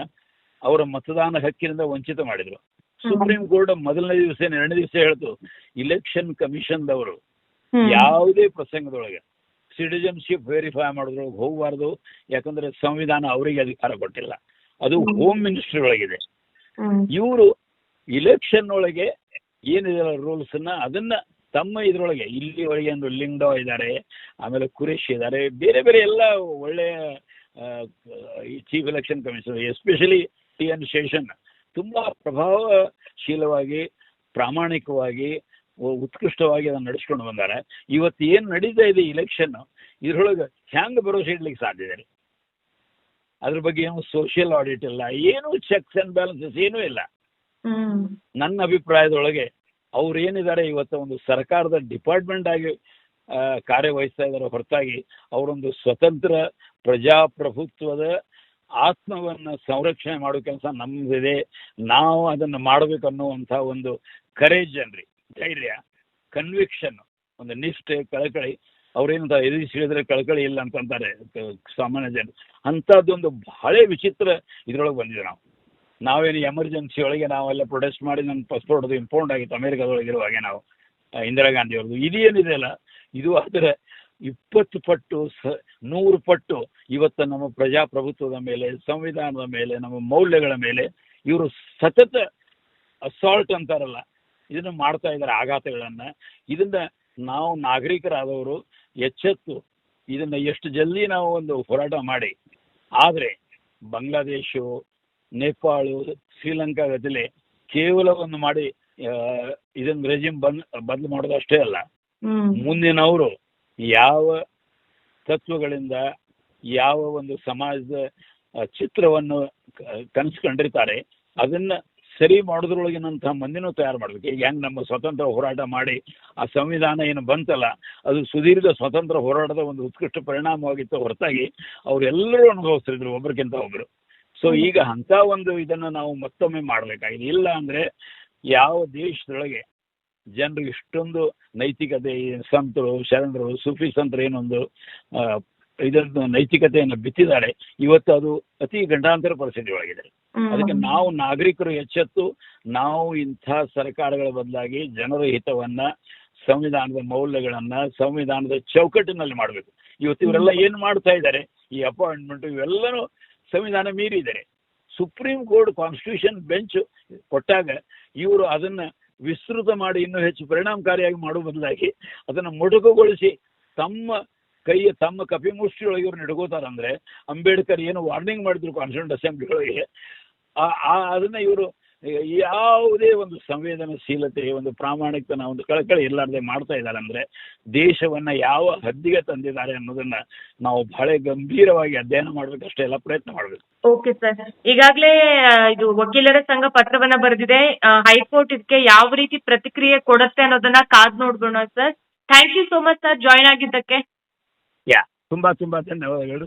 [SPEAKER 3] ಅವರ ಮತದಾನ ಹಕ್ಕಿನಿಂದ ವಂಚಿತ ಮಾಡಿದ್ರು. ಸುಪ್ರೀಂ ಕೋರ್ಟ್ ಮೊದಲನೇ ದಿವಸ ಎರಡನೇ ದಿವಸ ಹೇಳ್ತು ಇಲೆಕ್ಷನ್ ಕಮಿಷನ್ ದವರು ಯಾವುದೇ ಪ್ರಸಂಗದೊಳಗೆ ಸಿಟಿಜನ್ಶಿಪ್ ವೆರಿಫೈ ಮಾಡೋದ್ರೊಳಗೆ ಹೋಗಬಾರ್ದು. ಯಾಕಂದ್ರೆ ಸಂವಿಧಾನ ಅವರಿಗೆ ಅಧಿಕಾರ ಕೊಟ್ಟಿಲ್ಲ. ಅದು
[SPEAKER 2] ಹೋಮ್.
[SPEAKER 3] ಮಿನಿಸ್ಟ್ರಿ ಒಳಗಿದೆ. ಇವರು ಇಲೆಕ್ಷನ್ ಒಳಗೆ ಏನಿದೆ ರೂಲ್ಸ್ನ ಅದನ್ನ ತಮ್ಮ ಇದ್ರೊಳಗೆ ಇಲ್ಲಿವರೆಗೆ ಒಂದು ಲಿಂಗ್ಡೋ ಇದ್ದಾರೆ ಆಮೇಲೆ ಕುರೇಶ್ ಇದ್ದಾರೆ ಬೇರೆ ಬೇರೆ ಎಲ್ಲ ಒಳ್ಳೆಯ chief election commissioner especially T N Seshan ತುಂಬಾ ಪ್ರಭಾವಶೀಲವಾಗಿ ಪ್ರಾಮಾಣಿಕವಾಗಿ ಉತ್ಕೃಷ್ಟವಾಗಿ ಅದನ್ನ ನಡೆಸ್ಕೊಂಡು ಬಂದಾರೆ. ಇವತ್ತು ಏನ್ ನಡೀತಾ ಇದೆ ಇಲೆಕ್ಷನ್ ಇದ್ರೊಳಗೆ ಹ್ಯಾಂಗ ಭರೋಸೆ ಇಡ್ಲಿಕ್ಕೆ ಸಾಧ್ಯ ಇದೆ? ಅದ್ರ ಬಗ್ಗೆ ಏನು ಸೋಷಿಯಲ್ ಆಡಿಟ್ ಇಲ್ಲ ಏನು ಚೆಕ್ಸ್ ಅಂಡ್ ಬ್ಯಾಲೆನ್ಸಸ್ ಏನೂ ಇಲ್ಲ. ನನ್ನ ಅಭಿಪ್ರಾಯದೊಳಗೆ ಅವ್ರು ಏನಿದ್ದಾರೆ ಇವತ್ತು ಒಂದು ಸರ್ಕಾರದ ಡಿಪಾರ್ಟ್ಮೆಂಟ್ ಆಗಿ ಕಾರ್ಯವಹಿಸ್ತಾ ಇದ್ದಾರೆ ಹೊರತಾಗಿ ಅವರೊಂದು ಸ್ವತಂತ್ರ ಪ್ರಜಾಪ್ರಭುತ್ವದ ಆತ್ಮವನ್ನ ಸಂರಕ್ಷಣೆ ಮಾಡೋ ಕೆಲಸ ನಮ್ದಿದೆ. ನಾವು ಅದನ್ನ ಮಾಡಬೇಕು ಅನ್ನುವಂಥ ಒಂದು ಕರೇಜ್ ಅನ್ರಿ. ಧೈರ್ಯ ಕನ್ವಿಕ್ಷನ್ ಒಂದು ನಿಷ್ಠೆ, ಕಳಕಳಿ. ಅವ್ರೇನಂತ ಎದುರಿಸಿ ಹೇಳಿದ್ರೆ ಕಳಕಳಿ ಇಲ್ಲ ಅಂತಂತಾರೆ ಸಾಮಾನ್ಯ ಜನ. ಅಂಥದ್ದೊಂದು ಬಹಳ ವಿಚಿತ್ರ ಇದ್ರೊಳಗೆ ಬಂದಿದೆ ನಾವು. ನಾವೇನು ಎಮರ್ಜೆನ್ಸಿ ಒಳಗೆ ನಾವೆಲ್ಲ ಪ್ರೊಟೆಸ್ಟ್ ಮಾಡಿ ನನ್ನ ಪಾಸ್ಪೋರ್ಟ್ ಅದು ಆಗಿತ್ತು ಅಮೆರಿಕಾದೊಳಗೆ ಇರುವಾಗೆ ನಾವು ಇಂದಿರಾ ಗಾಂಧಿ ಅವ್ರದ್ದು ಇದೇನಿದೆ ಅಲ್ಲ, ಇದು ಅದರ ಇಪ್ಪತ್ತು ಪಟ್ಟು ಸ ನೂರು ಪಟ್ಟು ಇವತ್ತು ನಮ್ಮ ಪ್ರಜಾಪ್ರಭುತ್ವದ ಮೇಲೆ ಸಂವಿಧಾನದ ಮೇಲೆ ನಮ್ಮ ಮೌಲ್ಯಗಳ ಮೇಲೆ ಇವರು ಸತತ ಅಸಾಲ್ಟ್ ಅಂತಾರಲ್ಲ ಇದನ್ನ ಮಾಡ್ತಾ ಇದ್ದಾರೆ ಆಘಾತಗಳನ್ನ. ಇದನ್ನ ನಾವು ನಾಗರಿಕರಾದವರು ಎಚ್ಚೆತ್ತು ಇದನ್ನ ಎಷ್ಟು ಜಲ್ದಿ ನಾವು ಒಂದು ಹೋರಾಟ ಮಾಡಿ. ಆದ್ರೆ ಬಾಂಗ್ಲಾದೇಶ ನೇಪಾಳ ಶ್ರೀಲಂಕಾ ಕೇವಲ ಒಂದು ಮಾಡಿ ಇದನ್ನ ರೆಜಿಮ್ ಬಂದ್ ಬದಲು ಮಾಡೋದು ಅಷ್ಟೇ ಅಲ್ಲ ಮುಂದಿನವರು ಯಾವ ತತ್ವಗಳಿಂದ ಯಾವ ಒಂದು ಸಮಾಜದ ಚಿತ್ರವನ್ನು ಕನಸು ಕಂಡಿರ್ತಾರೆ ಅದನ್ನ ಸರಿ ಮಾಡೋದ್ರೊಳಗಿನಂತಹ ಮಂದಿನೂ ತಯಾರು ಮಾಡ್ಬೇಕು. ಈಗ ಹೆಂಗ್ ನಮ್ಮ ಸ್ವತಂತ್ರ ಹೋರಾಟ ಮಾಡಿ ಆ ಸಂವಿಧಾನ ಏನು ಬಂತಲ್ಲ ಅದು ಸುದೀರ್ಘ ಸ್ವತಂತ್ರ ಹೋರಾಟದ ಒಂದು ಉತ್ಕೃಷ್ಟ ಪರಿಣಾಮವಾಗಿತ್ತು ಹೊರತಾಗಿ ಅವರೆಲ್ಲರೂ ಅನುಭವಿಸ್ತಿದ್ರು ಒಬ್ರಿಗಿಂತ ಒಬ್ರು. ಸೊ ಈಗ ಅಂತ ಒಂದು ಇದನ್ನ ನಾವು ಮತ್ತೊಮ್ಮೆ ಮಾಡ್ಬೇಕಾಗಿದೆ. ಇಲ್ಲ ಅಂದ್ರೆ ಯಾವ ದೇಶದೊಳಗೆ ಜನರು ಇಷ್ಟೊಂದು ನೈತಿಕತೆ ಸಂತರು ಶರಣರು ಸೂಫಿ ಸಂತರು ಏನೊಂದು ಇದನ್ನು ನೈತಿಕತೆಯನ್ನು ಬಿತ್ತಿದ್ದಾರೆ. ಇವತ್ತು ಅದು ಅತಿ ಗಂಡಾಂತರ ಪರಿಸ್ಥಿತಿ ಒಳಗಿದೆ. ಅದಕ್ಕೆ ನಾವು ನಾಗರಿಕರು ಎಚ್ಚೆತ್ತು ನಾವು ಇಂಥ ಸರ್ಕಾರಗಳ ಬದಲಾಗಿ ಜನರ ಹಿತವನ್ನ ಸಂವಿಧಾನದ ಮೌಲ್ಯಗಳನ್ನ ಸಂವಿಧಾನದ ಚೌಕಟ್ಟಿನಲ್ಲಿ ಮಾಡಬೇಕು. ಇವತ್ತು ಇವರೆಲ್ಲ ಏನ್ ಮಾಡ್ತಾ ಇದ್ದಾರೆ? ಈ ಅಪಾಯಿಂಟ್ಮೆಂಟ್ ಇವೆಲ್ಲನೂ ಸಂವಿಧಾನ ಮೀರಿದ್ದಾರೆ. ಸುಪ್ರೀಂ ಕೋರ್ಟ್ ಕಾನ್ಸ್ಟಿಟ್ಯೂಷನ್ ಬೆಂಚ್ ಕೊಟ್ಟಾಗ ಇವರು ಅದನ್ನ ವಿಸ್ತೃತ ಮಾಡಿ ಇನ್ನೂ ಹೆಚ್ಚು ಪರಿಣಾಮಕಾರಿಯಾಗಿ ಮಾಡುವ ಬದಲಾಗಿ ಅದನ್ನ ಮೊಟಕುಗೊಳಿಸಿ ತಮ್ಮ ಕೈಯ ತಮ್ಮ ಕಪಿಮುಷ್ಟಿಯೊಳಗೆ ಇವ್ರು ಅಂದ್ರೆ ಅಂಬೇಡ್ಕರ್ ಏನು ವಾರ್ನಿಂಗ್ ಮಾಡಿದ್ರು ಕಾನ್ಸ್ಟಿಟ್ಯೂಂಟ್ ಅಸೆಂಬ್ಲಿ ಒಳಗೆ ಆ- ಆ- ಅದನ್ನ ಇವರು ಯಾವುದೇ ಒಂದು ಸಂವೇದನಶೀಲತೆ ಒಂದು ಪ್ರಾಮಾಣಿಕತನ ಒಂದು ಕಳಕಳಿ ಇರ್ಲಾರ್ದೆ ಮಾಡ್ತಾ ಇದ್ದಾರೆ ಅಂದ್ರೆ ದೇಶವನ್ನ ಯಾವ ಹದ್ದಿಗೆ ತಂದಿದ್ದಾರೆ ಅನ್ನೋದನ್ನ ನಾವು ಬಹಳ ಗಂಭೀರವಾಗಿ ಅಧ್ಯಯನ ಮಾಡ್ಬೇಕಷ್ಟೇ ಎಲ್ಲ ಪ್ರಯತ್ನ ಮಾಡ್ಬೇಕು.
[SPEAKER 2] Okay sir. ಈಗಾಗಲೇ ಇದು ವಕೀಲರ ಸಂಘ ಪತ್ರವನ್ನ ಬರೆದಿದೆ. ಹೈಕೋರ್ಟ್ ಇದಕ್ಕೆ ಯಾವ ರೀತಿ ಪ್ರತಿಕ್ರಿಯೆ ಕೊಡುತ್ತೆ ಅನ್ನೋದನ್ನ ಕಾದ್ ನೋಡ್ಬೋಣ sir. Thank you so much sir join ಆಗಿದ್ದಕ್ಕೆ.
[SPEAKER 3] ಯಾ ತುಂಬಾ ತುಂಬಾ ಧನ್ಯವಾದಗಳು.